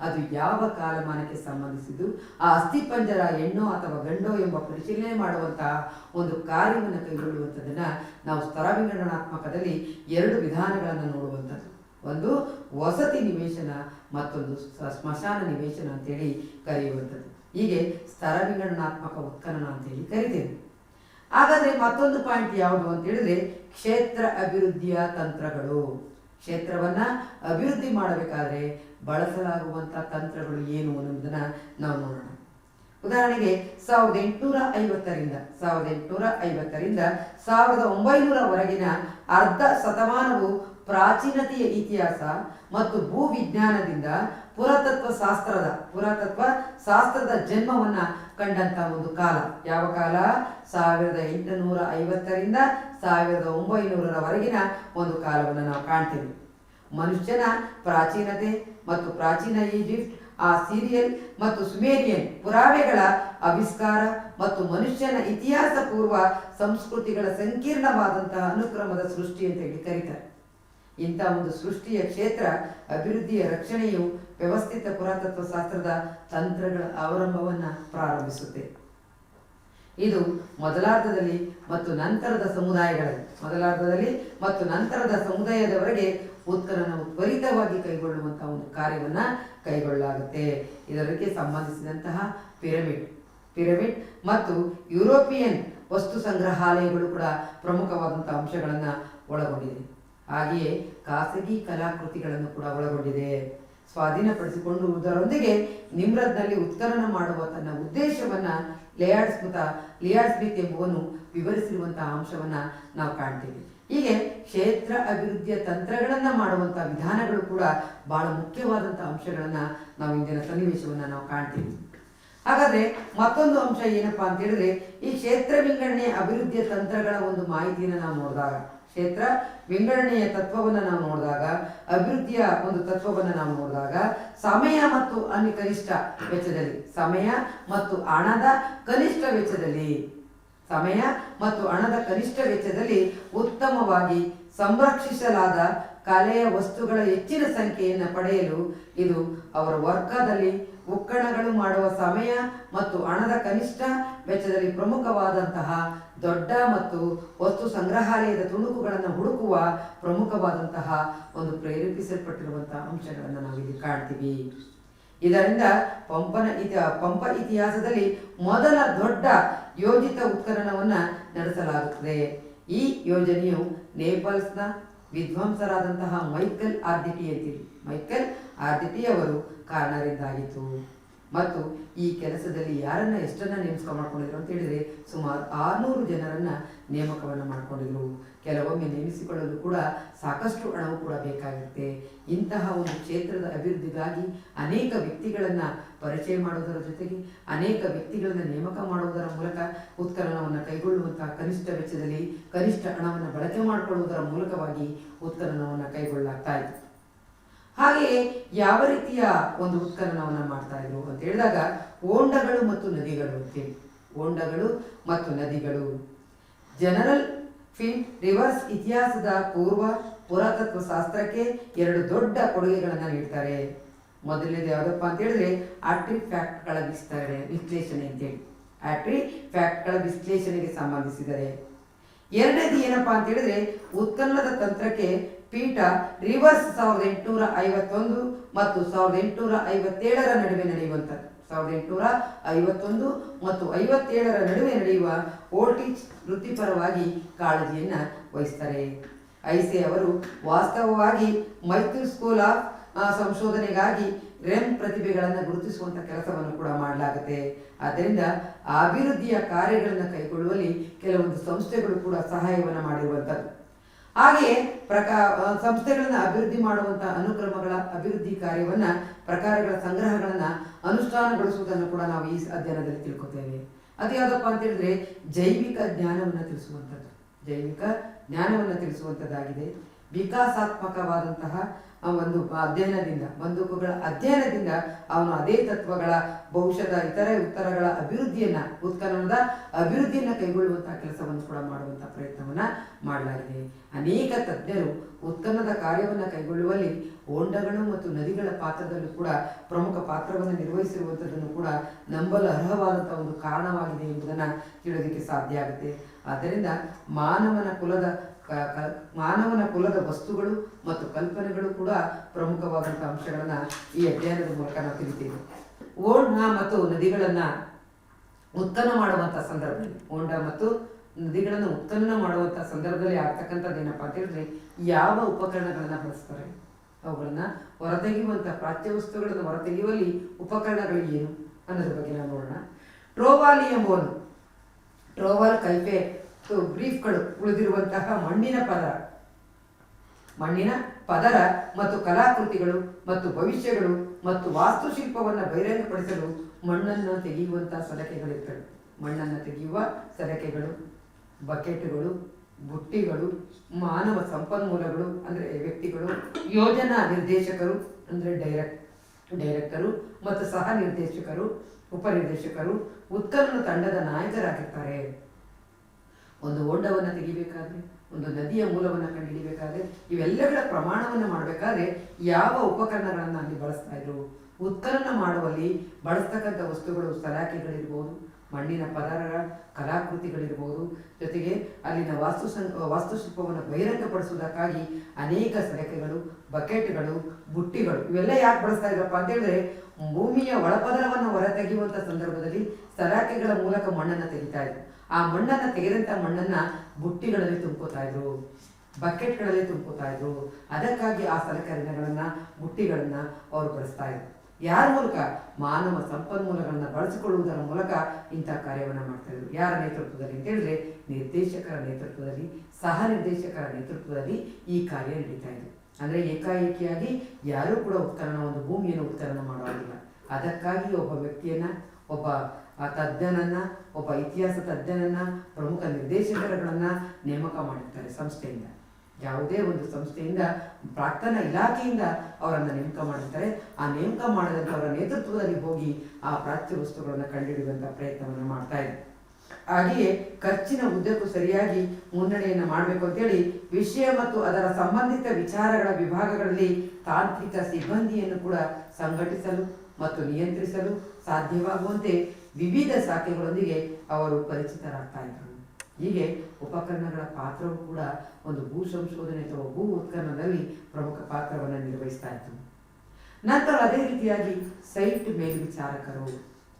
ಅದು ಯಾವ ಕಾಲಮಾನಕ್ಕೆ ಸಂಬಂಧಿಸಿದ್ದು? ಆ ಅಸ್ಥಿ ಪಂಜರ ಹೆಣ್ಣೋ ಅಥವಾ ಗಂಡೋ ಎಂಬ ಪರಿಶೀಲನೆ ಮಾಡುವಂತಹ ಒಂದು ಕಾರ್ಯವನ್ನು ಕೈಗೊಳ್ಳುವಂಥದ್ದನ್ನ ನಾವು ಸ್ತರವಿಂಗಡಣಾತ್ಮಕದಲ್ಲಿ ಎರಡು ವಿಧಾನಗಳನ್ನು ನೋಡುವಂಥದ್ದು. ಒಂದು ವಸತಿ ನಿವೇಶನ, ಮತ್ತೊಂದು ಸ್ಮಶಾನ ನಿವೇಶನ ಅಂತೇಳಿ ಕರೆಯುವಂಥದ್ದು. ಹೀಗೆ ಸ್ತರವಿಂಗಡಣಾತ್ಮಕ ಉತ್ಖನನ ಅಂತೇಳಿ ಕರಿತೇವೆ. ಹಾಗಾದ್ರೆ ಮತ್ತೊಂದು ಪಾಯಿಂಟ್ ಯಾವುದು ಅಂತ ಹೇಳಿದ್ರೆ ಕ್ಷೇತ್ರ ಅಭಿವೃದ್ಧಿಯ ತಂತ್ರಗಳು. ಕ್ಷೇತ್ರವನ್ನ ಅಭಿವೃದ್ಧಿ ಮಾಡಬೇಕಾದ್ರೆ ಬಳಸಲಾಗುವಂತಹ ತಂತ್ರಗಳು ಏನು ಅನ್ನೋದನ್ನ ನಾವು ನೋಡೋಣ. ಉದಾಹರಣೆಗೆ ಸಾವಿರದ ಎಂಟುನೂರ ಐವತ್ತರಿಂದ, ಸಾವಿರದ ಎಂಟುನೂರ ಐವತ್ತರಿಂದ ಸಾವಿರದ ಒಂಬೈನೂರವರೆಗಿನ ಅರ್ಧ ಶತಮಾನವು ಪ್ರಾಚೀನತೆಯ ಇತಿಹಾಸ ಮತ್ತು ಭೂವಿಜ್ಞಾನದಿಂದ ಪುರಾತತ್ವ ಶಾಸ್ತ್ರದ ಪುರಾತತ್ವ ಶಾಸ್ತ್ರದ ಜನ್ಮವನ್ನ ಕಂಡಂತ ಒಂದು ಕಾಲ. ಯಾವ ಕಾಲ? ಸಾವಿರದ ಎಂಟುನೂರ ಐವತ್ತರಿಂದ ಸಾವಿರದ ಒಂಬೈನೂರರವರೆಗಿನ ಒಂದು ಕಾಲವನ್ನು ನಾವು ಕಾಣ್ತೀವಿ. ಮನುಷ್ಯನ ಪ್ರಾಚೀನತೆ ಮತ್ತು ಪ್ರಾಚೀನ ಈಜಿಪ್ಟ್, ಆ ಸೀರಿಯಲ್ ಮತ್ತು ಸುಮೇರಿಯನ್ ಪುರಾವೆಗಳ ಆವಿಷ್ಕಾರ ಮತ್ತು ಮನುಷ್ಯನ ಇತಿಹಾಸ ಪೂರ್ವ ಸಂಸ್ಕೃತಿಗಳ ಸಂಕೀರ್ಣವಾದಂತಹ ಅನುಕ್ರಮದ ಸೃಷ್ಟಿ ಅಂತ ಹೇಳಿ ಕರೀತಾರೆ. ಇಂಥ ಒಂದು ಸೃಷ್ಟಿಯ ಕ್ಷೇತ್ರ ಅಭಿವೃದ್ಧಿಯ ರಕ್ಷಣೆಯು ವ್ಯವಸ್ಥಿತ ಪುರಾತತ್ವ ಶಾಸ್ತ್ರದ ತಂತ್ರಗಳ ಅವಲಂಬವನ್ನು ಪ್ರಾರಂಭಿಸುತ್ತೆ. ಇದು ಮೊದಲಾರ್ಧದಲ್ಲಿ ಮತ್ತು ನಂತರದ ಸಮುದಾಯಗಳಲ್ಲಿ, ಮೊದಲಾರ್ಧದಲ್ಲಿ ಮತ್ತು ನಂತರದ ಸಮುದಾಯದವರೆಗೆ ಉತ್ಖನನವು ತ್ವರಿತವಾಗಿ ಕೈಗೊಳ್ಳುವಂತಹ ಒಂದು ಕಾರ್ಯವನ್ನ ಕೈಗೊಳ್ಳಲಾಗುತ್ತೆ. ಇದಕ್ಕೆ ಸಂಬಂಧಿಸಿದಂತಹ ಪಿರಮಿಡ್ ಪಿರಮಿಡ್ ಮತ್ತು ಯುರೋಪಿಯನ್ ವಸ್ತು ಸಂಗ್ರಹಾಲಯಗಳು ಕೂಡ ಪ್ರಮುಖವಾದಂತಹ ಅಂಶಗಳನ್ನು ಒಳಗೊಂಡಿದೆ. ಹಾಗೆಯೇ ಖಾಸಗಿ ಕಲಾಕೃತಿಗಳನ್ನು ಕೂಡ ಒಳಗೊಂಡಿದೆ. ಸ್ವಾಧೀನಪಡಿಸಿಕೊಳ್ಳುವುದರೊಂದಿಗೆ ನಿಮ್ರದ್ನಲ್ಲಿ ಉತ್ಖನನ ಮಾಡುವ ತನ್ನ ಉದ್ದೇಶವನ್ನ ಲೇಯಾರ್ಡ್ ಸ್ಮಿತ ಲಿಯಾರ್ಡ್ ಸ್ಮಿತ್ ಎಂಬುವನು ವಿವರಿಸಿರುವಂತಹ ಅಂಶವನ್ನ ನಾವು ಕಾಣ್ತೀವಿ. ಹೀಗೆ ಕ್ಷೇತ್ರ ಅಭಿವೃದ್ಧಿಯ ತಂತ್ರಗಳನ್ನ ಮಾಡುವಂತಹ ವಿಧಾನಗಳು ಕೂಡ ಬಹಳ ಮುಖ್ಯವಾದಂತಹ ಅಂಶಗಳನ್ನ ನಾವು ಇಂದಿನ ಸನ್ನಿವೇಶವನ್ನ ನಾವು ಕಾಣ್ತೀವಿ. ಹಾಗಾದ್ರೆ ಮತ್ತೊಂದು ಅಂಶ ಏನಪ್ಪಾ ಅಂತ ಹೇಳಿದ್ರೆ ಈ ಕ್ಷೇತ್ರ ವಿಂಗಡಣೆ ಅಭಿವೃದ್ಧಿಯ ತಂತ್ರಗಳ ಒಂದು ಮಾಹಿತಿಯನ್ನು ನಾವು ನೋಡಿದಾಗ ಕ್ಷೇತ್ರ, ವಿಂಗಡಣೆಯ ತತ್ವವನ್ನು ನಾವು ನೋಡಿದಾಗ, ಅಭಿವೃದ್ಧಿಯ ಒಂದು ತತ್ವವನ್ನು ನಾವು ನೋಡಿದಾಗ, ಸಮಯ ಮತ್ತು ಅನಿ ಕನಿಷ್ಠ ವೆಚ್ಚದಲ್ಲಿ, ಸಮಯ ಮತ್ತು ಹಣದ ಕನಿಷ್ಠ ವೆಚ್ಚದಲ್ಲಿ, ಸಮಯ ಮತ್ತು ಹಣದ ಕನಿಷ್ಠ ವೆಚ್ಚದಲ್ಲಿ ಉತ್ತಮವಾಗಿ ಸಂರಕ್ಷಿಸಲಾದ ಕಲೆಯ ವಸ್ತುಗಳ ಹೆಚ್ಚಿನ ಸಂಖ್ಯೆಯನ್ನು ಪಡೆಯಲು ಇದು ಅವರ ವರ್ಗದಲ್ಲಿ ಉಕ್ಕಣಗಳು ಮಾಡುವ ಸಮಯ ಮತ್ತು ಹಣದ ಕನಿಷ್ಠ ವೆಚ್ಚದಲ್ಲಿ ಪ್ರಮುಖವಾದಂತಹ ದೊಡ್ಡ ಮತ್ತು ವಸ್ತು ಸಂಗ್ರಹಾಲಯದ ತುಣುಕುಗಳನ್ನು ಹುಡುಕುವ ಪ್ರಮುಖವಾದಂತಹ ಒಂದು ಪ್ರೇರೇಪಿಸಲ್ಪಟ್ಟಿರುವಂತಹ ಅಂಶಗಳನ್ನು ನಾವಿಲ್ಲಿ ಕಾಣ್ತೀವಿ. ಇದರಿಂದ ಪಂಪನ ಇತಿ ಪಂಪ ಇತಿಹಾಸದಲ್ಲಿ ಮೊದಲ ದೊಡ್ಡ ಯೋಜಿತ ಉತ್ಖನನವನ್ನು ನಡೆಸಲಾಗುತ್ತದೆ. ಈ ಯೋಜನೆಯು ನೇಪಾಲ್ಸ್ನ ವಿದ್ವಾಂಸರಾದಂತಹ ಮೈಕಲ್ ಆರ್ದಿಟಿ ಅಂತೀವಿ ಮೈಕಲ್ ಆದ್ಯತೆಯವರು ಕಾರಣರಿಂದಾಯಿತು ಮತ್ತು ಈ ಕೆಲಸದಲ್ಲಿ ಯಾರನ್ನ ಎಷ್ಟನ್ನ ನೇಮಕ ಮಾಡ್ಕೊಂಡಿದ್ರು ಅಂತ ಹೇಳಿದ್ರೆ ಸುಮಾರು ಆರ್ನೂರು ಜನರನ್ನ ನೇಮಕವನ್ನು ಮಾಡ್ಕೊಂಡಿದ್ರು. ಕೆಲವೊಮ್ಮೆ ನೇಮಿಸಿಕೊಳ್ಳಲು ಕೂಡ ಸಾಕಷ್ಟು ಹಣವು ಕೂಡ ಬೇಕಾಗುತ್ತೆ ಇಂತಹ ಒಂದು ಕ್ಷೇತ್ರದ ಅಭಿವೃದ್ಧಿಗಾಗಿ ಅನೇಕ ವ್ಯಕ್ತಿಗಳನ್ನ ಪರಿಚಯ ಮಾಡುವುದರ ಜೊತೆಗೆ ಅನೇಕ ವ್ಯಕ್ತಿಗಳನ್ನ ನೇಮಕ ಮಾಡುವುದರ ಮೂಲಕ ಉತ್ಖನನವನ್ನು ಕೈಗೊಳ್ಳುವಂತಹ ಕನಿಷ್ಠ ವೆಚ್ಚದಲ್ಲಿ ಕನಿಷ್ಠ ಹಣವನ್ನು ಬಳಕೆ ಮಾಡಿಕೊಳ್ಳುವುದರ ಮೂಲಕವಾಗಿ ಉತ್ಖನನವನ್ನು ಕೈಗೊಳ್ಳಲಾಗ್ತಾ ಇತ್ತು ಹಾಗೆಯೇ ಯಾವ ರೀತಿಯ ಒಂದು ಉತ್ಖನನವನ್ನು ಮಾಡ್ತಾ ಇದ್ರು ಅಂತ ಹೇಳಿದಾಗ ಓಂಡಗಳು ಮತ್ತು ನದಿಗಳು ಅಂತೇಳಿ ಓಂಡಗಳು ಮತ್ತು ನದಿಗಳು. ಜನರಲ್ ಫಿನ್ ರಿವರ್ಸ್ ಇತಿಹಾಸದ ಪೂರ್ವ ಪುರಾತತ್ವ ಶಾಸ್ತ್ರಕ್ಕೆ ಎರಡು ದೊಡ್ಡ ಕೊಡುಗೆಗಳನ್ನು ನೀಡ್ತಾರೆ. ಮೊದಲನೇದು ಯಾವುದಪ್ಪ ಅಂತ ಹೇಳಿದ್ರೆ ಆಟ್ರಿ ಫ್ಯಾಕ್ಟ್ಗಳ ವಿಸ್ತರಣೆ, ವಿಶ್ಲೇಷಣೆ ಅಂತೇಳಿ. ಆಟ್ರಿ ಫ್ಯಾಕ್ಟ್ಗಳ ವಿಶ್ಲೇಷಣೆಗೆ ಸಂಬಂಧಿಸಿದರೆ. ಎರಡನೇದು ಏನಪ್ಪಾ ಅಂತ ಹೇಳಿದ್ರೆ ಉತ್ಖನನದ ತಂತ್ರಕ್ಕೆ ಪೀಠ ರಿವರ್ಸ್ ಸಾವಿರದ ಎಂಟುನೂರ ಐವತ್ತೊಂದು ಮತ್ತು ಸಾವಿರದ ಎಂಟುನೂರ ಐವತ್ತೇಳರ ನಡುವೆ ನಡೆಯುವಂಥದ್ದು. ಸಾವಿರದ ಎಂಟುನೂರ ಐವತ್ತೊಂದು ಮತ್ತು ಐವತ್ತೇಳರ ನಡುವೆ ನಡೆಯುವ ವೋಲ್ಟೇಜ್ ವೃತ್ತಿಪರವಾಗಿ ಕಾಳಜಿಯನ್ನು ವಹಿಸ್ತಾರೆ. ಐಸೆ ಅವರು ವಾಸ್ತವವಾಗಿ ಮೈತ್ರಿ ಸ್ಕೂಲ್ ಆಫ್ ಸಂಶೋಧನೆಗಾಗಿ ರೆಮ್ ಪ್ರತಿಭೆಗಳನ್ನು ಗುರುತಿಸುವಂಥ ಕೆಲಸವನ್ನು ಕೂಡ ಮಾಡಲಾಗುತ್ತೆ. ಆದ್ದರಿಂದ ಅಭಿವೃದ್ಧಿಯ ಕಾರ್ಯಗಳನ್ನು ಕೈಗೊಳ್ಳುವಲ್ಲಿ ಕೆಲವೊಂದು ಸಂಸ್ಥೆಗಳು ಕೂಡ ಸಹಾಯವನ್ನು ಮಾಡಿರುವಂಥದ್ದು. ಹಾಗೆಯೇ ಪ್ರಕಾ ಸಂಸ್ಥೆಗಳನ್ನು ಅಭಿವೃದ್ಧಿ ಮಾಡುವಂತಹ ಅನುಕ್ರಮಗಳ ಅಭಿವೃದ್ಧಿ ಕಾರ್ಯವನ್ನ, ಪ್ರಕಾರಗಳ ಸಂಗ್ರಹಗಳನ್ನ ಅನುಷ್ಠಾನಗೊಳಿಸುವುದನ್ನು ಕೂಡ ನಾವು ಈ ಅಧ್ಯಯನದಲ್ಲಿ ತಿಳ್ಕೊತೇವೆ. ಅದು ಯಾವುದಪ್ಪ ಅಂತ ಹೇಳಿದ್ರೆ ಜೈವಿಕ ಜ್ಞಾನವನ್ನು ತಿಳಿಸುವಂಥದ್ದು. ಜೈವಿಕ ಜ್ಞಾನವನ್ನು ತಿಳಿಸುವಂಥದ್ದಾಗಿದೆ. ವಿಕಾಸಾತ್ಮಕವಾದಂತಹ ಆ ಒಂದು ಅಧ್ಯಯನದಿಂದ, ಬಂದೂಕುಗಳ ಅಧ್ಯಯನದಿಂದ ಅವನು ಅದೇ ತತ್ವಗಳ, ಭವಿಷ್ಯದ ಇತರೆ ಉತ್ತರಗಳ ಅಭಿವೃದ್ಧಿಯನ್ನ, ಉತ್ಖನನದ ಅಭಿವೃದ್ಧಿಯನ್ನ ಕೈಗೊಳ್ಳುವಂತಹ ಕೆಲಸವನ್ನು ಕೂಡ ಮಾಡುವಂತಹ ಪ್ರಯತ್ನವನ್ನ ಮಾಡಲಾಗಿದೆ. ಅನೇಕ ತಜ್ಞರು ಉತ್ಖನದ ಕಾರ್ಯವನ್ನು ಕೈಗೊಳ್ಳುವಲ್ಲಿ ಹೊಂಡಗಳು ಮತ್ತು ನದಿಗಳ ಪಾತ್ರದಲ್ಲೂ ಕೂಡ ಪ್ರಮುಖ ಪಾತ್ರವನ್ನು ನಿರ್ವಹಿಸಿರುವಂಥದ್ದನ್ನು ಕೂಡ ನಂಬಲು ಅರ್ಹವಾದಂತಹ ಒಂದು ಕಾರಣವಾಗಿದೆ ಎಂಬುದನ್ನು ತಿಳಿಯೋದಕ್ಕೆ ಸಾಧ್ಯ ಆಗುತ್ತೆ. ಆದ್ದರಿಂದ ಮಾನವನ ಕುಲದ ಮಾನವನ ಕುಲದ ವಸ್ತುಗಳು ಮತ್ತು ಕಲ್ಪನೆಗಳು ಕೂಡ ಪ್ರಮುಖವಾದಂತಹ ಅಂಶಗಳನ್ನ ಈ ಅಧ್ಯಯನದ ಮೂಲಕ ನಾವು ತಿಳಿತೀವಿ. ಓಂಡ ಮತ್ತು ನದಿಗಳನ್ನ ಉತ್ಪನ್ನ ಮಾಡುವಂತಹ ಸಂದರ್ಭದಲ್ಲಿ ಓಂಡ ಮತ್ತು ನದಿಗಳನ್ನು ಉತ್ತನ್ನ ಮಾಡುವಂತಹ ಸಂದರ್ಭದಲ್ಲಿ ಆಗ್ತಕ್ಕಂಥದ್ದು ಏನಪ್ಪ ಅಂತ ಹೇಳಿದ್ರೆ ಯಾವ ಉಪಕರಣಗಳನ್ನ ಬಳಸ್ತಾರೆ? ಅವುಗಳನ್ನ ಹೊರತೆಗೆಯುವಂತಹ ಪ್ರಾಚ್ಯ ವಸ್ತುಗಳನ್ನು ಹೊರತೆಗೆಯುವಲ್ಲಿ ಉಪಕರಣಗಳು ಏನು ಅನ್ನೋದ್ರ ಬಗ್ಗೆ ನಾವು ನೋಡೋಣ. ಟ್ರೋವಾಲಿ ಎಂಬುವನು ಟ್ರೋವಾಲ್ ಕೈಪೆ ಬ್ರೀಫ್ಗಳು ಉಳಿದಿರುವಂತಹ ಮಣ್ಣಿನ ಪದರ ಮಣ್ಣಿನ ಪದರ ಮತ್ತು ಕಲಾಕೃತಿಗಳು ಮತ್ತು ಭವಿಷ್ಯಗಳು ಮತ್ತು ವಾಸ್ತುಶಿಲ್ಪವನ್ನು ಬಹಿರಂಗಪಡಿಸಲು ಮಣ್ಣನ್ನು ತೆಗೆಯುವಂತಹ ಸಲಕೆಗಳಿರ್ತವೆ. ಮಣ್ಣನ್ನು ತೆಗೆಯುವ ಸಲಕೆಗಳು, ಬಕೆಟ್ಗಳು, ಬುಟ್ಟಿಗಳು, ಮಾನವ ಸಂಪನ್ಮೂಲಗಳು ಅಂದರೆ ವ್ಯಕ್ತಿಗಳು, ಯೋಜನಾ ನಿರ್ದೇಶಕರು ಅಂದರೆ ಡೈರೆಕ್ಟ್ ಡೈರೆಕ್ಟರು ಮತ್ತು ಸಹ ನಿರ್ದೇಶಕರು, ಉಪನಿರ್ದೇಶಕರು, ಉತ್ಖನನ ತಂಡದ ನಾಯಕರಾಗಿರ್ತಾರೆ. ಒಂದು ಹೊಂಡವನ್ನು ತೆಗಿಬೇಕಾದ್ರೆ, ಒಂದು ನದಿಯ ಮೂಲವನ್ನು ಕಂಡುಹಿಡಿಬೇಕಾದ್ರೆ, ಇವೆಲ್ಲಗಳ ಪ್ರಮಾಣವನ್ನು ಮಾಡಬೇಕಾದ್ರೆ ಯಾವ ಉಪಕರಣಗಳನ್ನು ಅಲ್ಲಿ ಬಳಸ್ತಾ ಇದ್ರು? ಉತ್ಖನನ ಮಾಡುವಲ್ಲಿ ಬಳಸ್ತಕ್ಕಂಥ ವಸ್ತುಗಳು ಸಲಾಕೆಗಳಿರ್ಬೋದು ಮಣ್ಣಿನ ಪದರಗಳ ಕಲಾಕೃತಿಗಳಿರ್ಬೋದು, ಜೊತೆಗೆ ಅಲ್ಲಿನ ವಾಸ್ತು ವಾಸ್ತುಶಿಲ್ಪವನ್ನು ಬಹಿರಂಗಪಡಿಸುವುದಕ್ಕಾಗಿ ಅನೇಕ ಸಲಕೆಗಳು ಬಕೆಟ್ಗಳು, ಬುಟ್ಟಿಗಳು ಇವೆಲ್ಲ ಯಾಕೆ ಬಳಸ್ತಾ ಇದ್ರಪ್ಪ ಅಂತ ಹೇಳಿದ್ರೆ, ಭೂಮಿಯ ಒಳಪದರವನ್ನು ಹೊರತೆಗೆಯುವಂಥ ಸಂದರ್ಭದಲ್ಲಿ ಸಲಾಕೆಗಳ ಮೂಲಕ ಮಣ್ಣನ್ನು ತೆಗಿತಾ ಇದ್ರು. ಆ ಮಣ್ಣನ್ನು ತೆಗೆದಂಥ ಮಣ್ಣನ್ನ ಬುಟ್ಟಿಗಳಲ್ಲಿ ತುಂಬ್ಕೋತಾ ಇದ್ರು, ಬಕೆಟ್ಗಳಲ್ಲಿ ತುಂಬ್ಕೋತಾ ಇದ್ರು. ಅದಕ್ಕಾಗಿ ಆ ಸಲಕರಣೆಗಳನ್ನ, ಬುಟ್ಟಿಗಳನ್ನ ಅವರು ಬಳಸ್ತಾ ಇದ್ರು. ಯಾರ ಮೂಲಕ? ಮಾನವ ಸಂಪನ್ಮೂಲಗಳನ್ನ ಬಳಸಿಕೊಳ್ಳುವುದರ ಮೂಲಕ ಇಂಥ ಕಾರ್ಯವನ್ನು ಮಾಡ್ತಾ ಇದ್ರು. ಯಾರ ನೇತೃತ್ವದಲ್ಲಿ ಅಂತ ಹೇಳಿದ್ರೆ ನಿರ್ದೇಶಕರ ನೇತೃತ್ವದಲ್ಲಿ ಸಹ ನಿರ್ದೇಶಕರ ನೇತೃತ್ವದಲ್ಲಿ ಈ ಕಾರ್ಯ ನಡೀತಾ ಇದೆ ಅಂದ್ರೆ ಏಕಾಏಕಿಯಾಗಿ ಯಾರೂ ಕೂಡ ಉತ್ಖನನ ಒಂದು ಭೂಮಿಯನ್ನು ಉತ್ಖನನ ಮಾಡೋದಿಲ್ಲ ಅದಕ್ಕಾಗಿ ಒಬ್ಬ ವ್ಯಕ್ತಿಯನ್ನ, ಒಬ್ಬ ಆ ತಜ್ಞನನ್ನ, ಒಬ್ಬ ಇತಿಹಾಸ ತಜ್ಞನನ್ನ, ಪ್ರಮುಖ ನಿರ್ದೇಶಕರುಗಳನ್ನ ನೇಮಕ ಮಾಡಿರ್ತಾರೆ ಸಂಸ್ಥೆಯಿಂದ. ಯಾವುದೇ ಒಂದು ಸಂಸ್ಥೆಯಿಂದ, ಪ್ರಾಕ್ತನ ಇಲಾಖೆಯಿಂದ ಅವರನ್ನ ನೇಮಕ ಮಾಡಿರ್ತಾರೆ. ಆ ನೇಮಕ ಮಾಡಿದಂಥವರ ನೇತೃತ್ವದಲ್ಲಿ ಹೋಗಿ ಆ ಪ್ರಾಚ್ಯ ವಸ್ತುಗಳನ್ನು ಕಂಡುಹಿಡಿಯುವಂಥ ಪ್ರಯತ್ನವನ್ನು ಮಾಡ್ತಾ ಇದೆ ಹಾಗೆಯೇ ಖರ್ಚಿನ ಉದ್ದಕ್ಕೂ ಸರಿಯಾಗಿ ಮುನ್ನಡೆಯನ್ನು ಮಾಡಬೇಕು ಅಂತೇಳಿ ವಿಷಯ ಮತ್ತು ಅದರ ಸಂಬಂಧಿತ ವಿಚಾರಗಳ ವಿಭಾಗಗಳಲ್ಲಿ ತಾಂತ್ರಿಕ ಸಿಬ್ಬಂದಿಯನ್ನು ಕೂಡ ಸಂಘಟಿಸಲು ಮತ್ತು ನಿಯಂತ್ರಿಸಲು ಸಾಧ್ಯವಾಗುವಂತೆ ವಿವಿಧ ಶಾಖೆಗಳೊಂದಿಗೆ ಅವರು ಪರಿಚಿತರಾಗ್ತಾ ಇದ್ದರು ಹೀಗೆ ಉಪಕರಣಗಳ ಪಾತ್ರವು ಕೂಡ ಒಂದು ಭೂ ಸಂಶೋಧನೆ ಅಥವಾ ಭೂ ಉತ್ಖನನದಲ್ಲಿ ಪ್ರಮುಖ ಪಾತ್ರವನ್ನು ನಿರ್ವಹಿಸ್ತಾ ಇತ್ತು ನಂತರ ಅದೇ ರೀತಿಯಾಗಿ ಸೈಟ್ ಮೇಲ್ವಿಚಾರಕರು,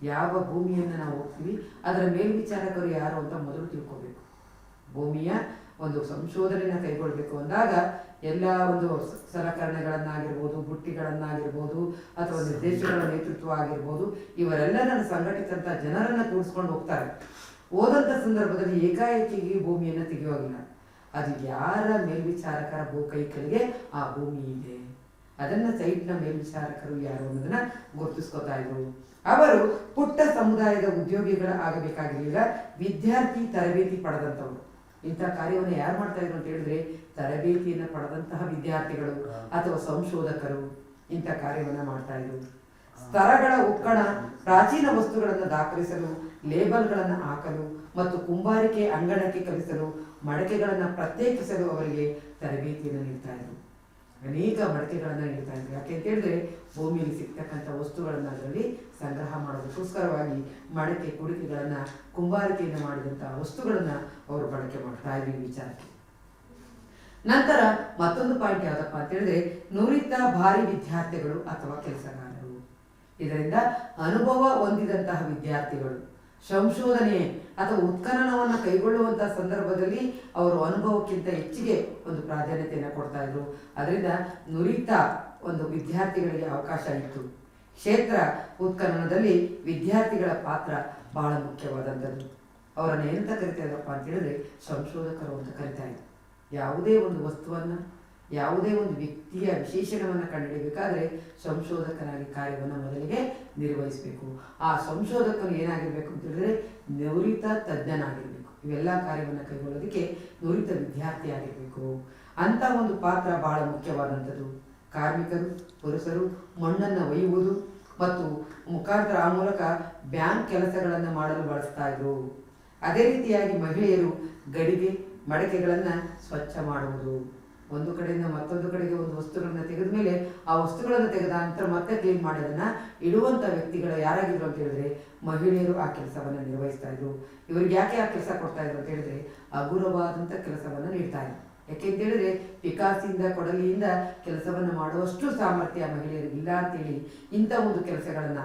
ಯಾವ ಭೂಮಿಯನ್ನು ನಾವು ಹೋಗ್ತೀವಿ, ಅದರ ಮೇಲ್ವಿಚಾರಕರು ಯಾರು ಅಂತ ಮೊದಲು ತಿಳ್ಕೋಬೇಕು. ಭೂಮಿಯ ಒಂದು ಸಂಶೋಧನೆಯನ್ನು ಕೈಗೊಳ್ಳಬೇಕು ಅಂದಾಗ ಎಲ್ಲ ಒಂದು ಸಲಕರಣೆಗಳನ್ನಾಗಿರ್ಬೋದು, ಬುಟ್ಟಿಗಳನ್ನಾಗಿರ್ಬೋದು ಅಥವಾ ನಿರ್ದೇಶಕರ ನೇತೃತ್ವ ಆಗಿರ್ಬೋದು, ಇವರೆಲ್ಲರನ್ನು ಸಂಘಟಿತಂತ ಜನರನ್ನು ಕೂಡಿಸ್ಕೊಂಡು ಹೋಗ್ತಾರೆ. ಹೋದಂಥ ಸಂದರ್ಭದಲ್ಲಿ ಏಕಾಏಕಿಗೆ ಭೂಮಿಯನ್ನು ತೆಗೆಯುವಾಗಿಲ್ಲ. ಅದು ಯಾರ ಮೇಲ್ವಿಚಾರಕರ ಭೂ ಕೈ ಕೆಳಗೆ ಆ ಭೂಮಿ ಇದೆ. ಅದನ್ನ ಸೈಟ್ನ ಮೇಲ್ವಿಚಾರಕರು ಯಾರು ಅನ್ನೋದನ್ನ ಗುರುತಿಸ್ಕೊತಾ ಇದ್ರು. ಅವರು ಪುಟ್ಟ ಸಮುದಾಯದ ಉದ್ಯೋಗಿಗಳ ಆಗಬೇಕಾಗಿರಲಿಲ್ಲ, ವಿದ್ಯಾರ್ಥಿ ತರಬೇತಿ ಪಡೆದಂಥವ್ರು. ಇಂಥ ಕಾರ್ಯವನ್ನು ಯಾರು ಮಾಡ್ತಾ ಇದ್ರು ಅಂತ ಹೇಳಿದ್ರೆ ತರಬೇತಿಯನ್ನು ಪಡೆದಂತಹ ವಿದ್ಯಾರ್ಥಿಗಳು ಅಥವಾ ಸಂಶೋಧಕರು ಇಂಥ ಕಾರ್ಯವನ್ನ ಮಾಡ್ತಾ ಇದ್ರು. ಸ್ತರಗಳ ಉಕ್ಕಣ, ಪ್ರಾಚೀನ ವಸ್ತುಗಳನ್ನು ದಾಖಲಿಸಲು, ಲೇಬಲ್ಗಳನ್ನು ಹಾಕಲು ಮತ್ತು ಕುಂಬಾರಿಕೆ ಅಂಗಣಕ್ಕೆ ಕಲಿಸಲು, ಮಡಕೆಗಳನ್ನು ಪ್ರತ್ಯೇಕಿಸಲು ಅವರಿಗೆ ತರಬೇತಿಯನ್ನು ನೀಡ್ತಾ ಇದ್ರು. ಅನೇಕ ಮಡಕೆಗಳನ್ನು ನೀಡ್ತಾ ಇದ್ರು. ಯಾಕೆ ಅಂತ ಹೇಳಿದ್ರೆ, ಭೂಮಿಯಲ್ಲಿ ಸಿಗ್ತಕ್ಕಂಥ ವಸ್ತುಗಳನ್ನು ಅದರಲ್ಲಿ ಸಂಗ್ರಹ ಮಾಡೋದಕ್ಕೋಸ್ಕರವಾಗಿ ಮಡಕೆ ಕುಡಿಕೆಗಳನ್ನು, ಕುಂಬಾರಿಕೆಯನ್ನು ಮಾಡಿದಂತಹ ವಸ್ತುಗಳನ್ನು ಅವರು ಬಳಕೆ ಮಾಡ್ತಾ ಇದ್ರು ವಿಚಾರಕ್ಕೆ. ನಂತರ ಮತ್ತೊಂದು ಪಾಯಿಂಟ್ ಯಾವುದಪ್ಪ ಅಂತ ಹೇಳಿದ್ರೆ, ನುರಿತ ಭಾರಿ ವಿದ್ಯಾರ್ಥಿಗಳು ಅಥವಾ ಕೆಲಸಗಾರರು. ಇದರಿಂದ ಅನುಭವ ಹೊಂದಿದಂತಹ ವಿದ್ಯಾರ್ಥಿಗಳು, ಸಂಶೋಧನೆ ಅಥವಾ ಉತ್ಖನನವನ್ನು ಕೈಗೊಳ್ಳುವಂತಹ ಸಂದರ್ಭದಲ್ಲಿ ಅವರು ಅನುಭವಕ್ಕಿಂತ ಹೆಚ್ಚಿಗೆ ಒಂದು ಪ್ರಾಧಾನ್ಯತೆಯನ್ನು ಕೊಡ್ತಾ ಇದ್ರು. ಅದರಿಂದ ನುರಿತ ಒಂದು ವಿದ್ಯಾರ್ಥಿಗಳಿಗೆ ಅವಕಾಶ ಇತ್ತು. ಕ್ಷೇತ್ರ ಉತ್ಖನನದಲ್ಲಿ ವಿದ್ಯಾರ್ಥಿಗಳ ಪಾತ್ರ ಬಹಳ ಮುಖ್ಯವಾದಂಥದ್ದು. ಅವರನ್ನು ಎಂತ ಕರಿತಾ ಇದ್ರಪ್ಪ ಅಂತ ಹೇಳಿದ್ರೆ ಸಂಶೋಧಕರು ಅಂತ ಕರಿತಾ ಇದ್ರು. ಯಾವುದೇ ಒಂದು ವಸ್ತುವನ್ನ ಯಾವುದೇ ಒಂದು ವ್ಯಕ್ತಿಯ ವಿಶೇಷಣವನ್ನು ಕಂಡುಹಿಡಿಯಬೇಕಾದ್ರೆ ಸಂಶೋಧಕನಾಗಿ ಕಾರ್ಯವನ್ನು ಮೊದಲಿಗೆ ನಿರ್ವಹಿಸಬೇಕು. ಆ ಸಂಶೋಧಕನು ಏನಾಗಿರ್ಬೇಕು ಅಂತ ಹೇಳಿದ್ರೆ ನುರಿತ ತಜ್ಞನಾಗಿರಬೇಕು. ಇವೆಲ್ಲ ಕಾರ್ಯವನ್ನು ಕೈಗೊಳ್ಳೋದಕ್ಕೆ ನುರಿತ ವಿದ್ಯಾರ್ಥಿ ಆಗಿರ್ಬೇಕು. ಅಂತ ಒಂದು ಪಾತ್ರ ಬಹಳ ಮುಖ್ಯವಾದಂಥದ್ದು. ಕಾರ್ಮಿಕರು, ಪುರುಷರು, ಮಣ್ಣನ್ನು ಒಯ್ಯುವುದು ಮತ್ತು ಮುಖಾಂತರ ಆ ಮೂಲಕ ಬ್ಯಾಂಕ್ ಕೆಲಸಗಳನ್ನು ಮಾಡಲು ಬಳಸ್ತಾ ಇದ್ರು. ಅದೇ ರೀತಿಯಾಗಿ ಮಹಿಳೆಯರು ಗಡಿಗೆ, ಮಡಕೆಗಳನ್ನು ಸ್ವಚ್ಛ ಮಾಡುವುದು. ಒಂದು ಕಡೆಯಿಂದ ಮತ್ತೊಂದು ಕಡೆಗೆ ಒಂದು ವಸ್ತುಗಳನ್ನ ತೆಗೆದ ಮೇಲೆ ಆ ವಸ್ತುಗಳನ್ನು ತೆಗೆದ ನಂತರ ಮತ್ತೆ ಕ್ಲೀನ್ ಮಾಡೋದನ್ನ ಇಡುವಂತ ವ್ಯಕ್ತಿಗಳು ಯಾರಾಗಿದ್ರು ಅಂತ ಹೇಳಿದ್ರೆ ಮಹಿಳೆಯರು ಆ ಕೆಲಸವನ್ನ ನಿರ್ವಹಿಸ್ತಾ ಇದ್ರು. ಇವ್ರಿಗೆ ಯಾಕೆ ಆ ಕೆಲಸ ಕೊಡ್ತಾ ಇದ್ರು ಅಂತ ಹೇಳಿದ್ರೆ ಹಗುರವಾದಂತ ಕೆಲಸವನ್ನ ನೀಡ್ತಾ ಇದ್ರು. ಯಾಕೆ ಅಂತ ಹೇಳಿದ್ರೆ ಪಿಕಾಸಿಂದ ಕೊಡಲಿಯಿಂದ ಕೆಲಸವನ್ನ ಮಾಡುವಷ್ಟು ಸಾಮರ್ಥ್ಯ ಮಹಿಳೆಯರಿಗೆ ಇಲ್ಲ ಅಂತೇಳಿ ಇಂಥ ಒಂದು ಕೆಲಸಗಳನ್ನ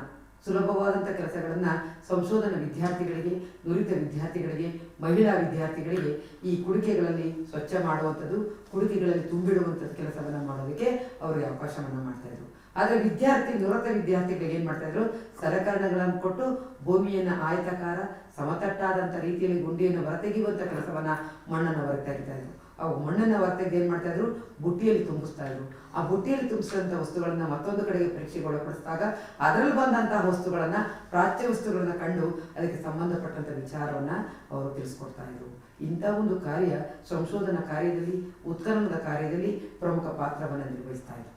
ಸುಲಭವಾದಂಥ ಕೆಲಸಗಳನ್ನು ಸಂಶೋಧನಾ ವಿದ್ಯಾರ್ಥಿಗಳಿಗೆ, ನುರಿತ ವಿದ್ಯಾರ್ಥಿಗಳಿಗೆ, ಮಹಿಳಾ ವಿದ್ಯಾರ್ಥಿಗಳಿಗೆ ಈ ಕುಡಿಕೆಗಳಲ್ಲಿ ಸ್ವಚ್ಛ ಮಾಡುವಂಥದ್ದು, ಕುಡಿಕೆಗಳಲ್ಲಿ ತುಂಬಿಡುವಂಥದ್ದು ಕೆಲಸವನ್ನು ಮಾಡೋದಕ್ಕೆ ಅವರಿಗೆ ಅವಕಾಶವನ್ನು ಮಾಡ್ತಾ ಇದ್ರು ಆದರೆ ವಿದ್ಯಾರ್ಥಿ, ನುರಿತ ವಿದ್ಯಾರ್ಥಿಗಳಿಗೆ ಏನು ಮಾಡ್ತಾ ಇದ್ರು ಸಲಕರಣೆಗಳನ್ನು ಕೊಟ್ಟು ಭೂಮಿಯನ್ನು ಆಯತಕಾರ, ಸಮತಟ್ಟಾದಂಥ ರೀತಿಯಲ್ಲಿ ಗುಂಡಿಯನ್ನು ಹೊರತೆಗೆಯುವಂಥ ಕೆಲಸವನ್ನ ಮಣ್ಣನ್ನು ಹೊರತೆಗಿತಾ ಅವು ಮಣ್ಣನ್ನು ಹೊರತೆಗೆದು ಏನು ಮಾಡ್ತಾ ಇದ್ರು? ಬುಟ್ಟಿಯಲ್ಲಿ ತುಂಬಿಸ್ತಾ ಇದ್ರು. ಆ ಬುಟ್ಟಿಯಲ್ಲಿ ತುಂಬಿಸಿದಂಥ ವಸ್ತುಗಳನ್ನು ಮತ್ತೊಂದು ಕಡೆಗೆ ಪರೀಕ್ಷೆಗೆ ಒಳಪಡಿಸಿದಾಗ ಅದರಲ್ಲಿ ಬಂದಂತಹ ವಸ್ತುಗಳನ್ನು, ಪ್ರಾಚ್ಯ ವಸ್ತುಗಳನ್ನು ಕಂಡು ಅದಕ್ಕೆ ಸಂಬಂಧಪಟ್ಟಂಥ ವಿಚಾರವನ್ನ ಅವರು ತಿಳಿಸ್ಕೊಡ್ತಾ ಇದ್ರು. ಇಂಥ ಒಂದು ಕಾರ್ಯ ಸಂಶೋಧನಾ ಕಾರ್ಯದಲ್ಲಿ ಉತ್ಖನನದ ಕಾರ್ಯದಲ್ಲಿ ಪ್ರಮುಖ ಪಾತ್ರವನ್ನು ನಿರ್ವಹಿಸ್ತಾ ಇದ್ರು.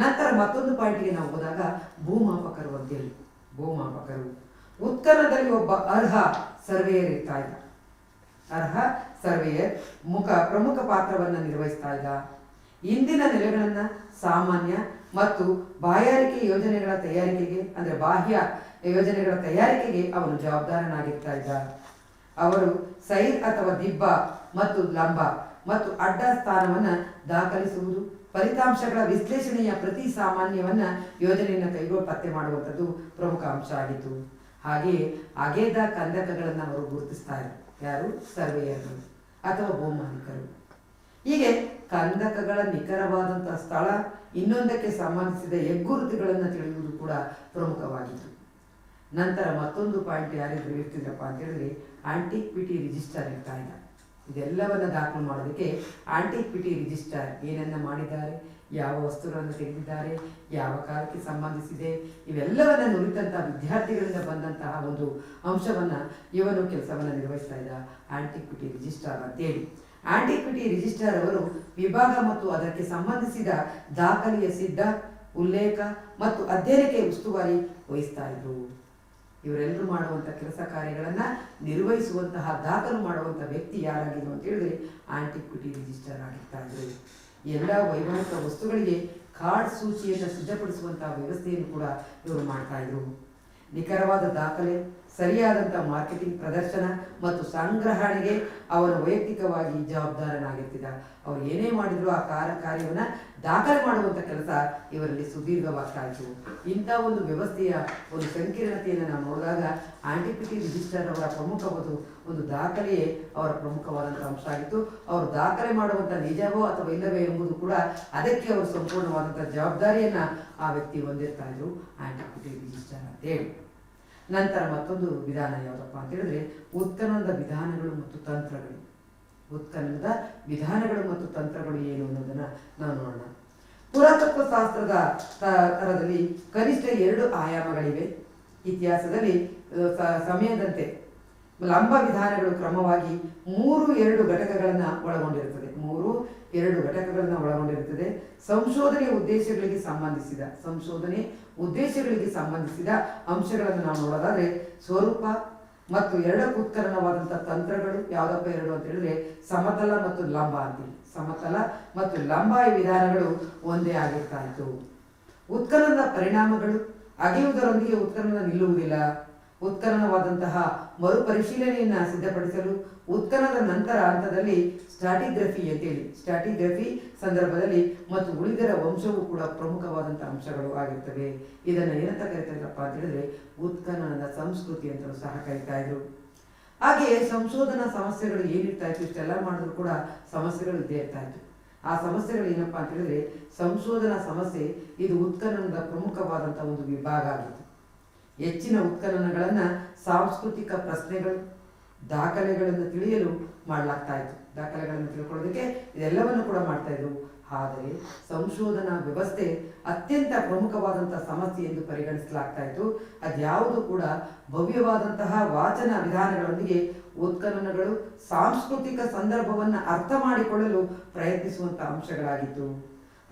ನಂತರ ಮತ್ತೊಂದು ಪಾಯಿಂಟ್ಗೆ ನಾವು ಹೋದಾಗ ಭೂಮಾಪಕರು ಅಂತೇಳಿ ಭೂಮಾಪಕರು. ಉತ್ತರದಲ್ಲಿ ಒಬ್ಬ ಅರ್ಹ ಸರ್ವೇಯರ್ ಇರ್ತಾ ಇದ್ದ. ಅರ್ಹ ಸರ್ವೇಯರ್ ಮುಖ ಪ್ರಮುಖ ಪಾತ್ರವನ್ನು ನಿರ್ವಹಿಸ್ತಾ ಇದ್ದ. ಇಂದಿನ ನೆಲೆಗಳನ್ನು ಸಾಮಾನ್ಯ ಮತ್ತು ಬಾಯಾರಿಕೆ ಯೋಜನೆಗಳ ತಯಾರಿಕೆಗೆ, ಅಂದ್ರೆ ಬಾಹ್ಯ ಯೋಜನೆಗಳ ತಯಾರಿಕೆಗೆ ಅವನು ಜವಾಬ್ದಾರನಾಗಿರ್ತಾ ಇದ್ದ. ಅವರು ಸೈರ್ ಅಥವಾ ದಿಬ್ಬ ಮತ್ತು ಲಂಬ ಮತ್ತು ಅಡ್ಡ ಸ್ಥಾನವನ್ನ ದಾಖಲಿಸುವುದು, ಫಲಿತಾಂಶಗಳ ವಿಶ್ಲೇಷಣೆಯ ಪ್ರತಿ ಸಾಮಾನ್ಯವನ್ನ ಯೋಜನೆಯನ್ನು ಕೈಗೊಳ್ಳ ಪತ್ತೆ ಮಾಡುವಂಥದ್ದು ಪ್ರಮುಖ ಅಂಶ ಆಗಿತ್ತು. ಹಾಗೆಯೇ ಅಗೇದ ಕಂದಕಗಳನ್ನು ಅವರು ಗುರುತಿಸ್ತಾ ಇದ್ರು ಯಾರು? ಸರ್ವೇಯರ್ಗಳು ಅಥವಾ ಭೂಮಾಲೀಕರು ಹೀಗೆ ಕಂದಕಗಳ ನಿಖರವಾದಂತಹ ಸ್ಥಳ ಇನ್ನೊಂದಕ್ಕೆ ಸಂಬಂಧಿಸಿದ ಹೆಗ್ಗುರುತುಗಳನ್ನು ತಿಳಿಯುವುದು ಕೂಡ ಪ್ರಮುಖವಾಗಿತ್ತು. ನಂತರ ಮತ್ತೊಂದು ಪಾಯಿಂಟ್ ಯಾರಿದ್ರು ಇರ್ತಿದ್ರಪ್ಪ ಅಂತ ಹೇಳಿದ್ರೆ ಆಂಟಿಕ್ವಿಟಿ ರಿಜಿಸ್ಟರ್ ಇರ್ತಾ ಇದ್ದ ಇದೆಲ್ಲವನ್ನ ದಾಖಲು ಮಾಡೋದಕ್ಕೆ ಆಂಟಿಕ್ವಿಟಿ ರಿಜಿಸ್ಟರ್ ಏನನ್ನ ಮಾಡಿದ್ದಾರೆ? ಯಾವ ವಸ್ತುಗಳನ್ನು ತೆಗೆದಿದ್ದಾರೆ, ಯಾವ ಕಾಲಕ್ಕೆ ಸಂಬಂಧಿಸಿದೆ, ಇವೆಲ್ಲವನ್ನ ನುರಿತಂತಹ ವಿದ್ಯಾರ್ಥಿಗಳಿಂದ ಬಂದಂತಹ ಒಂದು ಅಂಶವನ್ನ ಇವನು ಕೆಲಸವನ್ನ ನಿರ್ವಹಿಸ್ತಾ ಇದ್ದ ಆಂಟಿಕ್ವಿಟಿ ರಿಜಿಸ್ಟರ್ ಅಂತೇಳಿ. ಆಂಟಿಕ್ವಿಟಿ ರಿಜಿಸ್ಟರ್ ಅವರು ವಿಭಾಗ ಮತ್ತು ಅದಕ್ಕೆ ಸಂಬಂಧಿಸಿದ ದಾಖಲೆಯ ಸಿದ್ಧ, ಉಲ್ಲೇಖ ಮತ್ತು ಅಧ್ಯಯನಕ್ಕೆ ಉಸ್ತುವಾರಿ ವಹಿಸ್ತಾ ಇದ್ರು. ಇವರೆಲ್ಲರೂ ಮಾಡುವಂಥ ಕೆಲಸ ಕಾರ್ಯಗಳನ್ನು ನಿರ್ವಹಿಸುವಂತಹ, ದಾಖಲು ಮಾಡುವಂಥ ವ್ಯಕ್ತಿ ಯಾರಾಗಿದ್ರು ಅಂತ ಹೇಳಿದ್ರೆ ಆಂಟಿಕ್ವಿಟಿ ರಿಜಿಸ್ಟರ್ ಆಗಿರ್ತಾ ಇದ್ರು. ಎಲ್ಲ ವೈಮಾನಿಕ ವಸ್ತುಗಳಿಗೆ ಕಾರ್ಡ್ ಸೂಚಿಯನ್ನು ಸಿದ್ಧಪಡಿಸುವಂತಹ ವ್ಯವಸ್ಥೆಯನ್ನು ಕೂಡ ಇವರು ಮಾಡ್ತಾ ಇದ್ರು. ನಿಖರವಾದ ದಾಖಲೆ ಸರಿಯಾದಂಥ ಮಾರ್ಕೆಟಿಂಗ್ ಪ್ರದರ್ಶನ ಮತ್ತು ಸಂಗ್ರಹಣೆಗೆ ಅವನು ವೈಯಕ್ತಿಕವಾಗಿ ಜವಾಬ್ದಾರನಾಗಿರ್ತಿದ್ದ. ಅವರು ಏನೇ ಮಾಡಿದ್ರು ಆ ಕಾರ ಕಾರ್ಯವನ್ನು ದಾಖಲೆ ಮಾಡುವಂಥ ಕೆಲಸ ಇವರಲ್ಲಿ ಸುದೀರ್ಘವಾಗ್ತಾ ಇತ್ತು ಇಂಥ ಒಂದು ವ್ಯವಸ್ಥೆಯ ಒಂದು ಸಂಕೀರ್ಣತೆಯನ್ನು ನಾವು ನೋಡಿದಾಗ ಆಂಟಿಪಿಟಿ ರಿಜಿಸ್ಟರ್ ಅವರ ಪ್ರಮುಖ ಒಂದು ಒಂದು ದಾಖಲೆಯೇ ಅವರ ಪ್ರಮುಖವಾದಂಥ ಅಂಶ ಆಗಿತ್ತು. ಅವರು ದಾಖಲೆ ಮಾಡುವಂಥ ನಿಜವೋ ಅಥವಾ ಇಲ್ಲವೇ ಎಂಬುದು ಕೂಡ ಅದಕ್ಕೆ ಅವರು ಸಂಪೂರ್ಣವಾದಂಥ ಜವಾಬ್ದಾರಿಯನ್ನ ಆ ವ್ಯಕ್ತಿ ಹೊಂದಿರ್ತಾ ಇದ್ರು ಆಂಟಿಪಿಟಿ ರಿಜಿಸ್ಟರ್ ಅಂತೇಳಿ. ನಂತರ ಮತ್ತೊಂದು ವಿಧಾನ ಯಾವುದಪ್ಪ ಅಂತ ಹೇಳಿದ್ರೆ, ಉತ್ಖನನದ ವಿಧಾನಗಳು ಮತ್ತು ತಂತ್ರಗಳು. ಉತ್ಖನನದ ವಿಧಾನಗಳು ಮತ್ತು ತಂತ್ರಗಳು ಏನು ಅನ್ನೋದನ್ನ ನಾವು ನೋಡೋಣ. ಪುರಾತತ್ವ ಶಾಸ್ತ್ರದ ತರದಲ್ಲಿ ಕನಿಷ್ಠ ಎರಡು ಆಯಾಮಗಳಿವೆ. ಇತಿಹಾಸದಲ್ಲಿ ಸಮಯದಂತೆ ಲಂಬ ವಿಧಾನಗಳು ಕ್ರಮವಾಗಿ ಮೂರು, ಎರಡು ಘಟಕಗಳನ್ನು ಒಳಗೊಂಡಿರುತ್ತದೆ. ಮೂರು, ಎರಡು ಘಟಕಗಳನ್ನು ಒಳಗೊಂಡಿರುತ್ತದೆ. ಸಂಶೋಧನೆಯ ಉದ್ದೇಶಗಳಿಗೆ ಸಂಬಂಧಿಸಿದ, ಸಂಶೋಧನೆ ಉದ್ದೇಶಗಳಿಗೆ ಸಂಬಂಧಿಸಿದ ಅಂಶಗಳನ್ನು ನಾವು ನೋಡೋದಾದ್ರೆ ಸ್ವರೂಪ ಮತ್ತು ಎರಡಕ್ಕೆ ಉತ್ಕರಣವಾದಂಥ ತಂತ್ರಗಳು ಯಾವುದಪ್ಪ ಎರಡು ಅಂತ ಹೇಳಿದ್ರೆ ಸಮತಲ ಮತ್ತು ಲಂಬ ಅಂತೀವಿ. ಸಮತಲ ಮತ್ತು ಲಂಬ ಈ ವಿಧಾನಗಳು ಒಂದೇ ಆಗಿರ್ತಾ ಇತ್ತು. ಉತ್ಖನನದ ಪರಿಣಾಮಗಳು, ಅಗೆಯುವುದರೊಂದಿಗೆ ಉತ್ಖನನ ನಿಲ್ಲುವುದಿಲ್ಲ. ಉತ್ಖನನವಾದಂತಹ ಮರುಪರಿಶೀಲನೆಯನ್ನ ಸಿದ್ಧಪಡಿಸಲು ಉತ್ತರದ ನಂತರ ಹಂತದಲ್ಲಿ ಅಂತ ಅಂತೇಳಿ ಸ್ಟ್ರಾಟಿಗ್ರಫಿ ಸಂದರ್ಭದಲ್ಲಿ ಮತ್ತು ಉಳಿದರ ವಂಶವು ಕೂಡ ಪ್ರಮುಖವಾದಂಥ ಅಂಶಗಳು ಆಗಿರ್ತವೆ. ಇದನ್ನು ಏನಂತ ಕರಿತಾರಪ್ಪ ಅಂತ ಹೇಳಿದ್ರೆ ಉತ್ಖನನದ ಸಂಸ್ಕೃತಿ ಅಂತಲೂ ಸಹ ಕರಿತಾ ಇದ್ರು. ಹಾಗೆಯೇ ಸಂಶೋಧನಾ ಸಮಸ್ಯೆಗಳು ಏನಿರ್ತಾ ಇತ್ತು ಇಷ್ಟೆಲ್ಲ ಮಾಡಿದ್ರು ಕೂಡ ಸಮಸ್ಯೆಗಳು ಇದ್ದೇ ಇರ್ತಾ ಇತ್ತು ಆ ಸಮಸ್ಯೆಗಳು ಏನಪ್ಪಾ ಅಂತ ಹೇಳಿದ್ರೆ ಸಂಶೋಧನಾ ಸಮಸ್ಯೆ ಇದು ಉತ್ಖನನದ ಪ್ರಮುಖವಾದಂತಹ ಒಂದು ವಿಭಾಗ ಆಗಿತ್ತು. ಹೆಚ್ಚಿನ ಉತ್ಖನನಗಳನ್ನು ಸಾಂಸ್ಕೃತಿಕ ಪ್ರಶ್ನೆಗಳು, ದಾಖಲೆಗಳನ್ನು ತಿಳಿಯಲು ಮಾಡಲಾಗ್ತಾ ಇತ್ತು. ದಾಖಲೆಗಳನ್ನು ತಿಳ್ಕೊಳ್ಳೋದಕ್ಕೆ ಇದೆಲ್ಲವನ್ನು ಕೂಡ ಮಾಡ್ತಾ ಇದ್ರು ಆದರೆ ಸಂಶೋಧನಾ ವ್ಯವಸ್ಥೆ ಅತ್ಯಂತ ಪ್ರಮುಖವಾದಂತಹ ಸಮಸ್ಯೆ ಎಂದು ಪರಿಗಣಿಸಲಾಗ್ತಾ ಇತ್ತು. ಅದ್ಯಾವುದು ಕೂಡ ಭವ್ಯವಾದಂತಹ ವಾಚನ ವಿಧಾನಗಳೊಂದಿಗೆ ಉತ್ಖನನಗಳು ಸಾಂಸ್ಕೃತಿಕ ಸಂದರ್ಭವನ್ನು ಅರ್ಥ ಮಾಡಿಕೊಳ್ಳಲು ಪ್ರಯತ್ನಿಸುವಂತಹ ಅಂಶಗಳಾಗಿತ್ತು.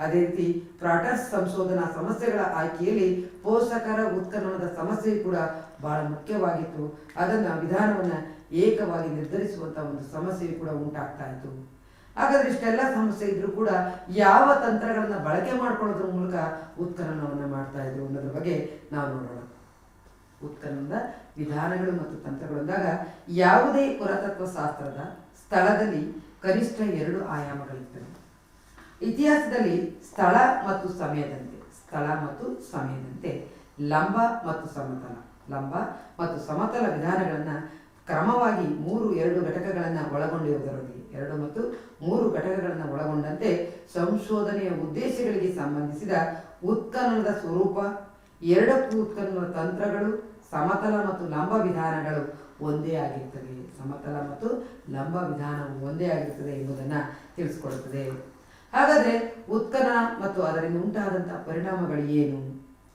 ಅದೇ ರೀತಿ ಪ್ರಾಟಸ್ ಸಂಶೋಧನಾ ಸಮಸ್ಯೆಗಳ ಆಯ್ಕೆಯಲ್ಲಿ ಪೋಷಕರ ಉತ್ಖನನದ ಸಮಸ್ಯೆ ಕೂಡ ಬಹಳ ಮುಖ್ಯವಾಗಿತ್ತು. ಅದನ್ನ ವಿಧಾನವನ್ನ ಏಕವಾಗಿ ನಿರ್ಧರಿಸುವಂತಹ ಒಂದು ಸಮಸ್ಯೆ ಕೂಡ ಉಂಟಾಗ್ತಾ ಇತ್ತು. ಹಾಗಾದ್ರೆ ಇಷ್ಟೆಲ್ಲ ಸಮಸ್ಯೆ ಇದ್ರೂ ಕೂಡ ಯಾವ ತಂತ್ರಗಳನ್ನ ಬಳಕೆ ಮಾಡ್ಕೊಳ್ಳೋದ್ರ ಮೂಲಕ ಉತ್ಖನನವನ್ನ ಮಾಡ್ತಾ ಇದ್ರು ಅನ್ನೋದ್ರ ಬಗ್ಗೆ ನಾವು ನೋಡೋಣ. ಉತ್ಖನನದ ವಿಧಾನಗಳು ಮತ್ತು ತಂತ್ರಗಳು ಅಂದಾಗ ಯಾವುದೇ ಪುರಾತತ್ವ ಶಾಸ್ತ್ರದ ಸ್ಥಳದಲ್ಲಿ ಕನಿಷ್ಠ ಎರಡು ಆಯಾಮಗಳಿರ್ತವೆ. ಇತಿಹಾಸದಲ್ಲಿ ಸ್ಥಳ ಮತ್ತು ಸಮಯದಂತೆ, ಸ್ಥಳ ಮತ್ತು ಸಮಯದಂತೆ, ಲಂಬ ಮತ್ತು ಸಮತಲ, ಲಂಬ ಮತ್ತು ಸಮತಲ ವಿಧಾನಗಳನ್ನು ಕ್ರಮವಾಗಿ ಮೂರು, ಎರಡು ಘಟಕಗಳನ್ನು ಒಳಗೊಂಡಿರುವುದರೊಂದಿಗೆ ಎರಡು ಮತ್ತು ಮೂರು ಘಟಕಗಳನ್ನು ಒಳಗೊಂಡಂತೆ ಸಂಶೋಧನೆಯ ಉದ್ದೇಶಗಳಿಗೆ ಸಂಬಂಧಿಸಿದ ಉತ್ಖನನದ ಸ್ವರೂಪ, ಎರಡಕ್ಕೂ ಉತ್ಖನನ ತಂತ್ರಗಳು, ಸಮತಲ ಮತ್ತು ಲಂಬ ವಿಧಾನಗಳು ಒಂದೇ ಆಗಿರ್ತವೆ ಸಮತಲ ಮತ್ತು ಲಂಬ ವಿಧಾನವು ಒಂದೇ ಆಗಿರ್ತದೆ ಎಂಬುದನ್ನು ತಿಳಿಸ್ಕೊಡುತ್ತದೆ. ಹಾಗಾದ್ರೆ ಉತ್ಕನ ಮತ್ತು ಅದರಿಂದ ಉಂಟಾದಂತಹ ಪರಿಣಾಮಗಳು ಏನು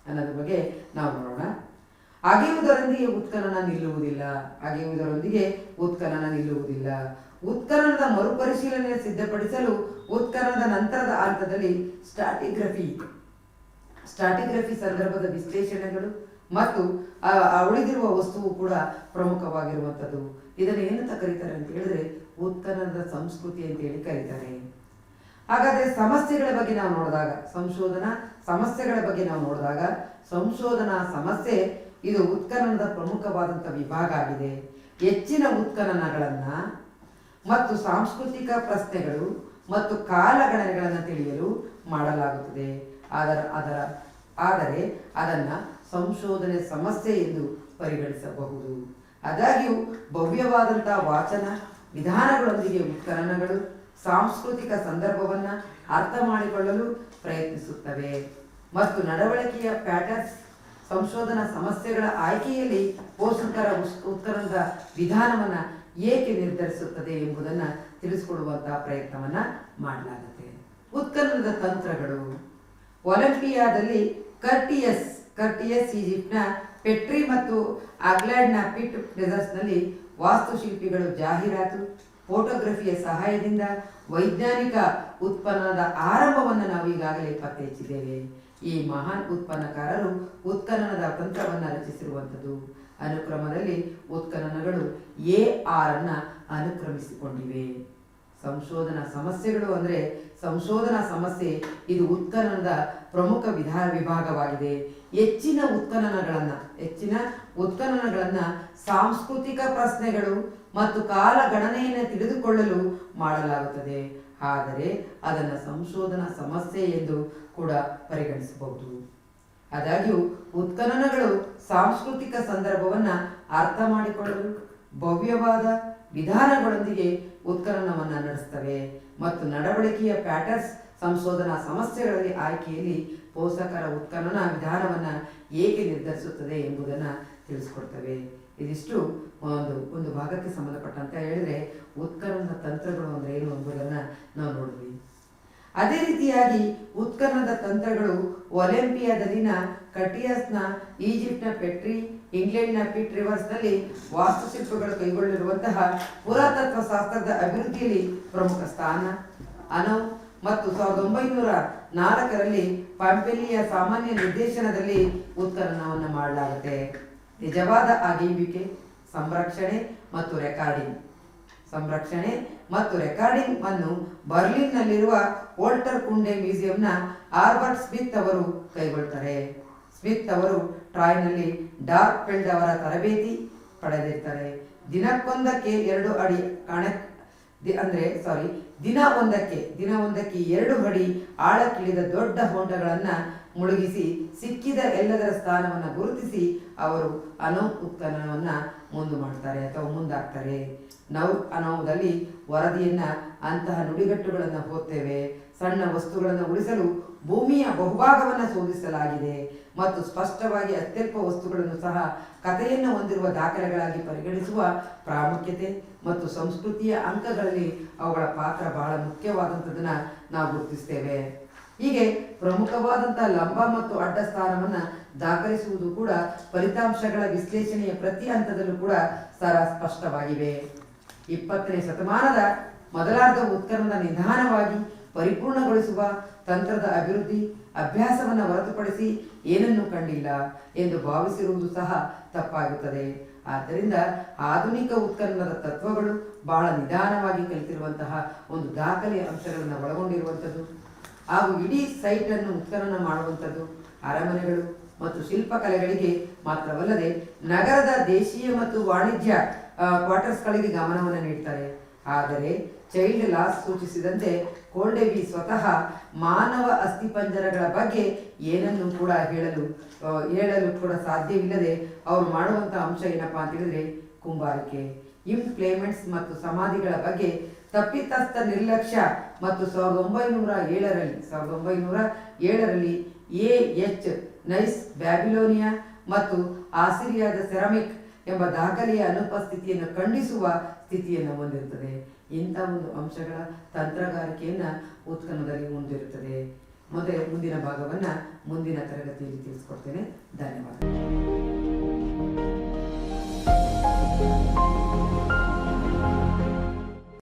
ಅನ್ನೋದ್ರ ಬಗ್ಗೆ ನಾವು ನೋಡೋಣ. ಅಗೆಯುವುದರೊಂದಿಗೆ ಉತ್ಖನನ ನಿಲ್ಲುವುದಿಲ್ಲ. ಅಗೆಯುವುದರೊಂದಿಗೆ ಉತ್ಖನನ ನಿಲ್ಲುವುದಿಲ್ಲ. ಉತ್ಖನನದ ಮರುಪರಿಶೀಲನೆ ಸಿದ್ಧಪಡಿಸಲು ಉತ್ಖನನದ ನಂತರದ ಹಂತದಲ್ಲಿ ಸ್ಟಾಟಿಗ್ರಫಿ. ಸ್ಟಾಟಿಗ್ರಫಿ ಸಂದರ್ಭದ ವಿಶ್ಲೇಷಣೆಗಳು ಮತ್ತು ಉಳಿದಿರುವ ವಸ್ತುವು ಕೂಡ ಪ್ರಮುಖವಾಗಿರುವಂಥದ್ದು ಇದನ್ನು ಏನಂತ ಕರೀತಾರೆ ಅಂತ ಹೇಳಿದ್ರೆ ಉತ್ಖನನದ ಸಂಸ್ಕೃತಿ ಅಂತ ಹೇಳಿ ಕರೀತಾರೆ. ಹಾಗಾದ್ರೆ ಸಮಸ್ಯೆಗಳ ಬಗ್ಗೆ ನಾವು ನೋಡಿದಾಗ, ಸಂಶೋಧನಾ ಸಮಸ್ಯೆಗಳ ಬಗ್ಗೆ ನಾವು ನೋಡಿದಾಗ, ಸಂಶೋಧನಾ ಸಮಸ್ಯೆ ಇದು ಉತ್ಖನನದ ಪ್ರಮುಖವಾದಂಥ ವಿಭಾಗ ಆಗಿದೆ. ಹೆಚ್ಚಿನ ಉತ್ಖನನಗಳನ್ನ ಮತ್ತು ಸಾಂಸ್ಕೃತಿಕ ಪ್ರಶ್ನೆಗಳು ಮತ್ತು ಕಾಲಗಣನೆಗಳನ್ನು ತಿಳಿಯಲು ಮಾಡಲಾಗುತ್ತದೆ. ಅದರ ಅದರ, ಆದರೆ ಅದನ್ನ ಸಂಶೋಧನೆ ಸಮಸ್ಯೆ ಎಂದು ಪರಿಗಣಿಸಬಹುದು. ಆದಾಗ್ಯೂ ಭವ್ಯವಾದಂತಹ ವಾಚನ ವಿಧಾನಗಳೊಂದಿಗೆ ಉತ್ಖನನಗಳು ಸಾಂಸ್ಕೃತಿಕ ಸಂದರ್ಭವನ್ನು ಅರ್ಥ ಮಾಡಿಕೊಳ್ಳಲು ಪ್ರಯತ್ನಿಸುತ್ತವೆ. ಮತ್ತು ನಡವಳಿಕೆಯ ಪ್ಯಾಟರ್ನ್ಸ್, ಸಂಶೋಧನಾ ಸಮಸ್ಯೆಗಳ ಆಯ್ಕೆಯಲ್ಲಿ ಪೋಷಕರ ಉತ್ತರದ ವಿಧಾನವನ್ನು ಏಕೆ ನಿರ್ಧರಿಸುತ್ತದೆ ಎಂಬುದನ್ನು ತಿಳಿಸಿಕೊಡುವಂತಹ ಪ್ರಯತ್ನವನ್ನು ಮಾಡಲಾಗುತ್ತೆ. ಉತ್ಖನನದ ತಂತ್ರಗಳು. ಒಲಂಪಿಯಾದಲ್ಲಿ ಕರ್ಟಿಯಸ್ ಕರ್ಟಿಯಸ್ ಈಜಿಪ್ಟ್ನ ಪೆಟ್ರಿ ಮತ್ತು ಆಗ್ಲ್ಯಾಂಡ್ನ ಪಿಟ್ ಡೆಸರ್ಟ್ಸ್ನಲ್ಲಿ ವಾಸ್ತುಶಿಲ್ಪಿಗಳು ಜಾಹೀರಾತು ಫೋಟೋಗ್ರಫಿಯ ಸಹಾಯದಿಂದ ವೈಜ್ಞಾನಿಕ ಉತ್ಪನ್ನದ ಆರಂಭವನ್ನು ನಾವು ಈಗಾಗಲೇ ಪತ್ತೆ ಹಚ್ಚಿದ್ದೇವೆ ಈ ಮಹಾನ್ ಉತ್ಪನ್ನಕಾರರು ಉತ್ಖನನದ ತಂತ್ರವನ್ನು ರಚಿಸಿರುವಂಥದ್ದು. ಅನುಕ್ರಮದಲ್ಲಿ ಉತ್ಖನನಗಳು ಎ ಆರ್ ಅನ್ನ ಅನುಕ್ರಮಿಸಿಕೊಂಡಿವೆ. ಸಂಶೋಧನಾ ಸಮಸ್ಯೆಗಳು ಅಂದ್ರೆ ಸಂಶೋಧನಾ ಸಮಸ್ಯೆ ಇದು ಉತ್ಖನನದ ಪ್ರಮುಖ ವಿಧಾನ ವಿಭಾಗವಾಗಿದೆ. ಹೆಚ್ಚಿನ ಉತ್ಖನನಗಳನ್ನ ಹೆಚ್ಚಿನ ಉತ್ಖನನಗಳನ್ನ ಸಾಂಸ್ಕೃತಿಕ ಪ್ರಶ್ನೆಗಳು ಮತ್ತು ಕಾಲ ಗಣನೆಯನ್ನು ತಿಳಿದುಕೊಳ್ಳಲು ಮಾಡಲಾಗುತ್ತದೆ. ಆದರೆ ಅದನ್ನು ಸಂಶೋಧನಾ ಸಮಸ್ಯೆ ಎಂದು ಕೂಡ ಪರಿಗಣಿಸಬಹುದು. ಆದಾಗ್ಯೂ, ಉತ್ಖನನಗಳು ಸಾಂಸ್ಕೃತಿಕ ಸಂದರ್ಭವನ್ನ ಅರ್ಥ ಮಾಡಿಕೊಳ್ಳಲು ಭವ್ಯವಾದ ವಿಧಾನಗಳೊಂದಿಗೆ ಉತ್ಖನನವನ್ನು ನಡೆಸ್ತವೆ ಮತ್ತು ನಡವಳಿಕೆಯ ಪ್ಯಾಟರ್ನ್ಸ್ ಸಂಶೋಧನಾ ಸಮಸ್ಯೆಗಳಲ್ಲಿ ಆಯ್ಕೆಯಲ್ಲಿ ಪೋಷಕರ ಉತ್ಖನನ ವಿಧಾನವನ್ನು ಏಕೆ ನಿರ್ಧರಿಸುತ್ತದೆ ಎಂಬುದನ್ನು ತಿಳಿಸ್ಕೊಡ್ತವೆ. ಇದಿಷ್ಟು ಒಂದು ಒಂದು ಭಾಗಕ್ಕೆ ಸಂಬಂಧಪಟ್ಟಂತ ಹೇಳಿದ್ರೆ ಉತ್ಕರ್ಣದ ತಂತ್ರಗಳು ಅಂದ್ರೆ ಏನು ಎಂಬುದನ್ನು ನಾವು ನೋಡಿದ್ವಿ. ಅದೇ ರೀತಿಯಾಗಿ ಉತ್ಕರ್ಣದ ತಂತ್ರಗಳು ಒಲಿಂಪಿಯಾದಲ್ಲಿನ ಕಟಿಯಸ್ನ ಈಜಿಪ್ಟ್ನ ಪೆಟ್ರಿ, ಇಂಗ್ಲೆಂಡ್ನ ಪಿಟ್ ರಿವರ್ಸ್ನಲ್ಲಿ ವಾಸ್ತುಶಿಲ್ಪಗಳು ಕೈಗೊಳ್ಳಿರುವಂತಹ ಪುರಾತತ್ವ ಶಾಸ್ತ್ರದ ಅಭಿವೃದ್ಧಿಯಲ್ಲಿ ಪ್ರಮುಖ ಸ್ಥಾನ. ಅನೌ ಮತ್ತು ಸಾವಿರದ ಒಂಬೈನೂರ ನಾಲ್ಕರಲ್ಲಿ ಪಾಂಪೆಲಿಯ ಸಾಮಾನ್ಯ ನಿರ್ದೇಶನದಲ್ಲಿ ಉತ್ಖನನವನ್ನು ಮಾಡಲಾಗುತ್ತೆ. ನಿಜವಾದ ಅಗೆಯುವಿಕೆ ಸಂರಕ್ಷಣೆ ಮತ್ತು ರೆಕಾರ್ಡಿಂಗ್. ಸಂರಕ್ಷಣೆ ಮತ್ತು ರೆಕಾರ್ಡಿಂಗ್ ಅನ್ನು ಬರ್ಲಿನ್ನಲ್ಲಿರುವ ವೋಲ್ಟರ್ ಕುಂಡೆ ಮ್ಯೂಸಿಯಂನ ಆರ್ಬರ್ಟ್ ಸ್ಮಿತ್ ಅವರು ಕೈಗೊಳ್ತಾರೆ. ಸ್ಮಿತ್ ಅವರು ಟ್ರಾಯ್ನಲ್ಲಿ ಡಾರ್ಕ್ ಫೆಲ್ಡ್ ಅವರ ತರಬೇತಿ ಪಡೆದಿರ್ತಾರೆ. ದಿನಕ್ಕೊಂದಕ್ಕೆ ಎರಡು ಅಡಿ ಕಾಣ ಅಂದ್ರೆ ಸಾರಿ ದಿನ ಒಂದಕ್ಕೆ ದಿನ ಒಂದಕ್ಕೆ ಎರಡು ಅಡಿ ಆಳಕ್ಕಿಳಿದ ದೊಡ್ಡ ಹೊಂಡಗಳನ್ನ ಮುಳುಗಿಸಿ, ಸಿಕ್ಕಿದ ಎಲ್ಲದರ ಸ್ಥಾನವನ್ನು ಗುರುತಿಸಿ ಅವರು ಅನೌ ಉತ್ಖನನವನ್ನ ಮುಂದು ಮಾಡ್ತಾರೆ ಅಥವಾ ಮುಂದಾಗ್ತಾರೆ. ನೌ, ಅನೌದಲ್ಲಿ ವರದಿಯನ್ನ ಅಂತಹ ನುಡಿಗಟ್ಟುಗಳನ್ನು ಓದ್ತೇವೆ ಸಣ್ಣ ವಸ್ತುಗಳನ್ನು ಉಳಿಸಲು ಭೂಮಿಯ ಬಹುಭಾಗವನ್ನು ಶೋಧಿಸಲಾಗಿದೆ ಮತ್ತು ಸ್ಪಷ್ಟವಾಗಿ ಅತ್ಯಲ್ಪ ವಸ್ತುಗಳನ್ನು ಸಹ ಕಥೆಯನ್ನು ಹೊಂದಿರುವ ದಾಖಲೆಗಳಾಗಿ ಪರಿಗಣಿಸುವ ಪ್ರಾಮುಖ್ಯತೆ ಮತ್ತು ಸಂಸ್ಕೃತಿಯ ಅಂಕಗಳಲ್ಲಿ ಅವುಗಳ ಪಾತ್ರ ಬಹಳ ಮುಖ್ಯವಾದಂಥದ್ದನ್ನು ನಾವು ಗುರುತಿಸ್ತೇವೆ. ಹೀಗೆ ಪ್ರಮುಖವಾದಂತಹ ಲಂಬ ಮತ್ತು ಅಡ್ಡ ಸ್ಥಾನವನ್ನ ದಾಖಲಿಸುವುದು ಕೂಡ ಫಲಿತಾಂಶಗಳ ವಿಶ್ಲೇಷಣೆಯ ಪ್ರತಿ ಹಂತದಲ್ಲೂ ಕೂಡ ಸರ ಸ್ಪಷ್ಟವಾಗಿವೆ. ಇಪ್ಪತ್ತನೇ ಶತಮಾನದ ಮೊದಲಾರ್ಧ ಉತ್ಖನನ ನಿಧಾನವಾಗಿ ಪರಿಪೂರ್ಣಗೊಳಿಸುವ ತಂತ್ರದ ಅಭಿವೃದ್ಧಿ ಅಭ್ಯಾಸವನ್ನು ಹೊರತುಪಡಿಸಿ ಏನನ್ನೂ ಕಂಡಿಲ್ಲ ಎಂದು ಭಾವಿಸಿರುವುದು ಸಹ ತಪ್ಪಾಗುತ್ತದೆ. ಆದ್ದರಿಂದ ಆಧುನಿಕ ಉತ್ಖನನದ ತತ್ವಗಳು ಬಹಳ ನಿಧಾನವಾಗಿ ಕಲಿತಿರುವಂತಹ ಒಂದು ದಾಖಲೆಯ ಅಂಶಗಳನ್ನು ಒಳಗೊಂಡಿರುವಂಥದ್ದು ಹಾಗೂ ಇಡೀ ಸೈಟ್ ಅನ್ನು ಉತ್ಖನನ ಮಾಡುವಂಥದ್ದು ಅರಮನೆಗಳು ಮತ್ತು ಶಿಲ್ಪಕಲೆಗಳಿಗೆ ಮಾತ್ರವಲ್ಲದೆ ನಗರದ ದೇಶೀಯ ಮತ್ತು ವಾಣಿಜ್ಯ ಕ್ವಾರ್ಟರ್ಸ್ಗಳಿಗೆ ಗಮನವನ್ನು ನೀಡ್ತಾರೆ. ಆದರೆ ಚೈಲ್ಡ್ ಲಾಸ್ ಸೂಚಿಸಿದಂತೆ ಕೋಲ್ಡೆವಿ ಸ್ವತಃ ಮಾನವ ಅಸ್ಥಿಪಂಜರಗಳ ಬಗ್ಗೆ ಏನನ್ನು ಕೂಡ ಹೇಳಲು ಹೇಳಲು ಕೂಡ ಸಾಧ್ಯವಿಲ್ಲದೆ ಅವರು ಮಾಡುವಂಥ ಅಂಶ ಏನಪ್ಪಾ ಅಂತ ಹೇಳಿದ್ರೆ ಕುಂಬಾರಿಕೆ. ಇಂಪ್ಲೇಮೆಂಟ್ಸ್ ಮತ್ತು ಸಮಾಧಿಗಳ ಬಗ್ಗೆ ತಪ್ಪಿತಸ್ಥ ನಿರ್ಲಕ್ಷ್ಯ ಮತ್ತು ಸಾವಿರದ ಒಂಬೈನೂರ ಏಳರಲ್ಲಿ, ಸಾವಿರದ ಒಂಬೈನೂರ ಏಳರಲ್ಲಿ ಎ ಎಚ್ ನೈಸ್ ಬ್ಯಾಬಿಲೋನಿಯಾ ಮತ್ತು ಆಸಿರಿಯಾದ ಸೆರಾಮಿಕ್ ಎಂಬ ದಾಖಲೆಯ ಅನುಪಸ್ಥಿತಿಯನ್ನು ಖಂಡಿಸುವ ಸ್ಥಿತಿಯನ್ನು ಹೊಂದಿರುತ್ತದೆ. ಇಂಥ ಒಂದು ಅಂಶಗಳ ತಂತ್ರಗಾರಿಕೆಯನ್ನು ಉತ್ಖನದಲ್ಲಿ ಹೊಂದಿರುತ್ತದೆ ಮತ್ತೆ ಮುಂದಿನ ಭಾಗವನ್ನು ಮುಂದಿನ ತರಗತಿಯಲ್ಲಿ ತಿಳಿಸ್ಕೊಡ್ತೇನೆ. ಧನ್ಯವಾದ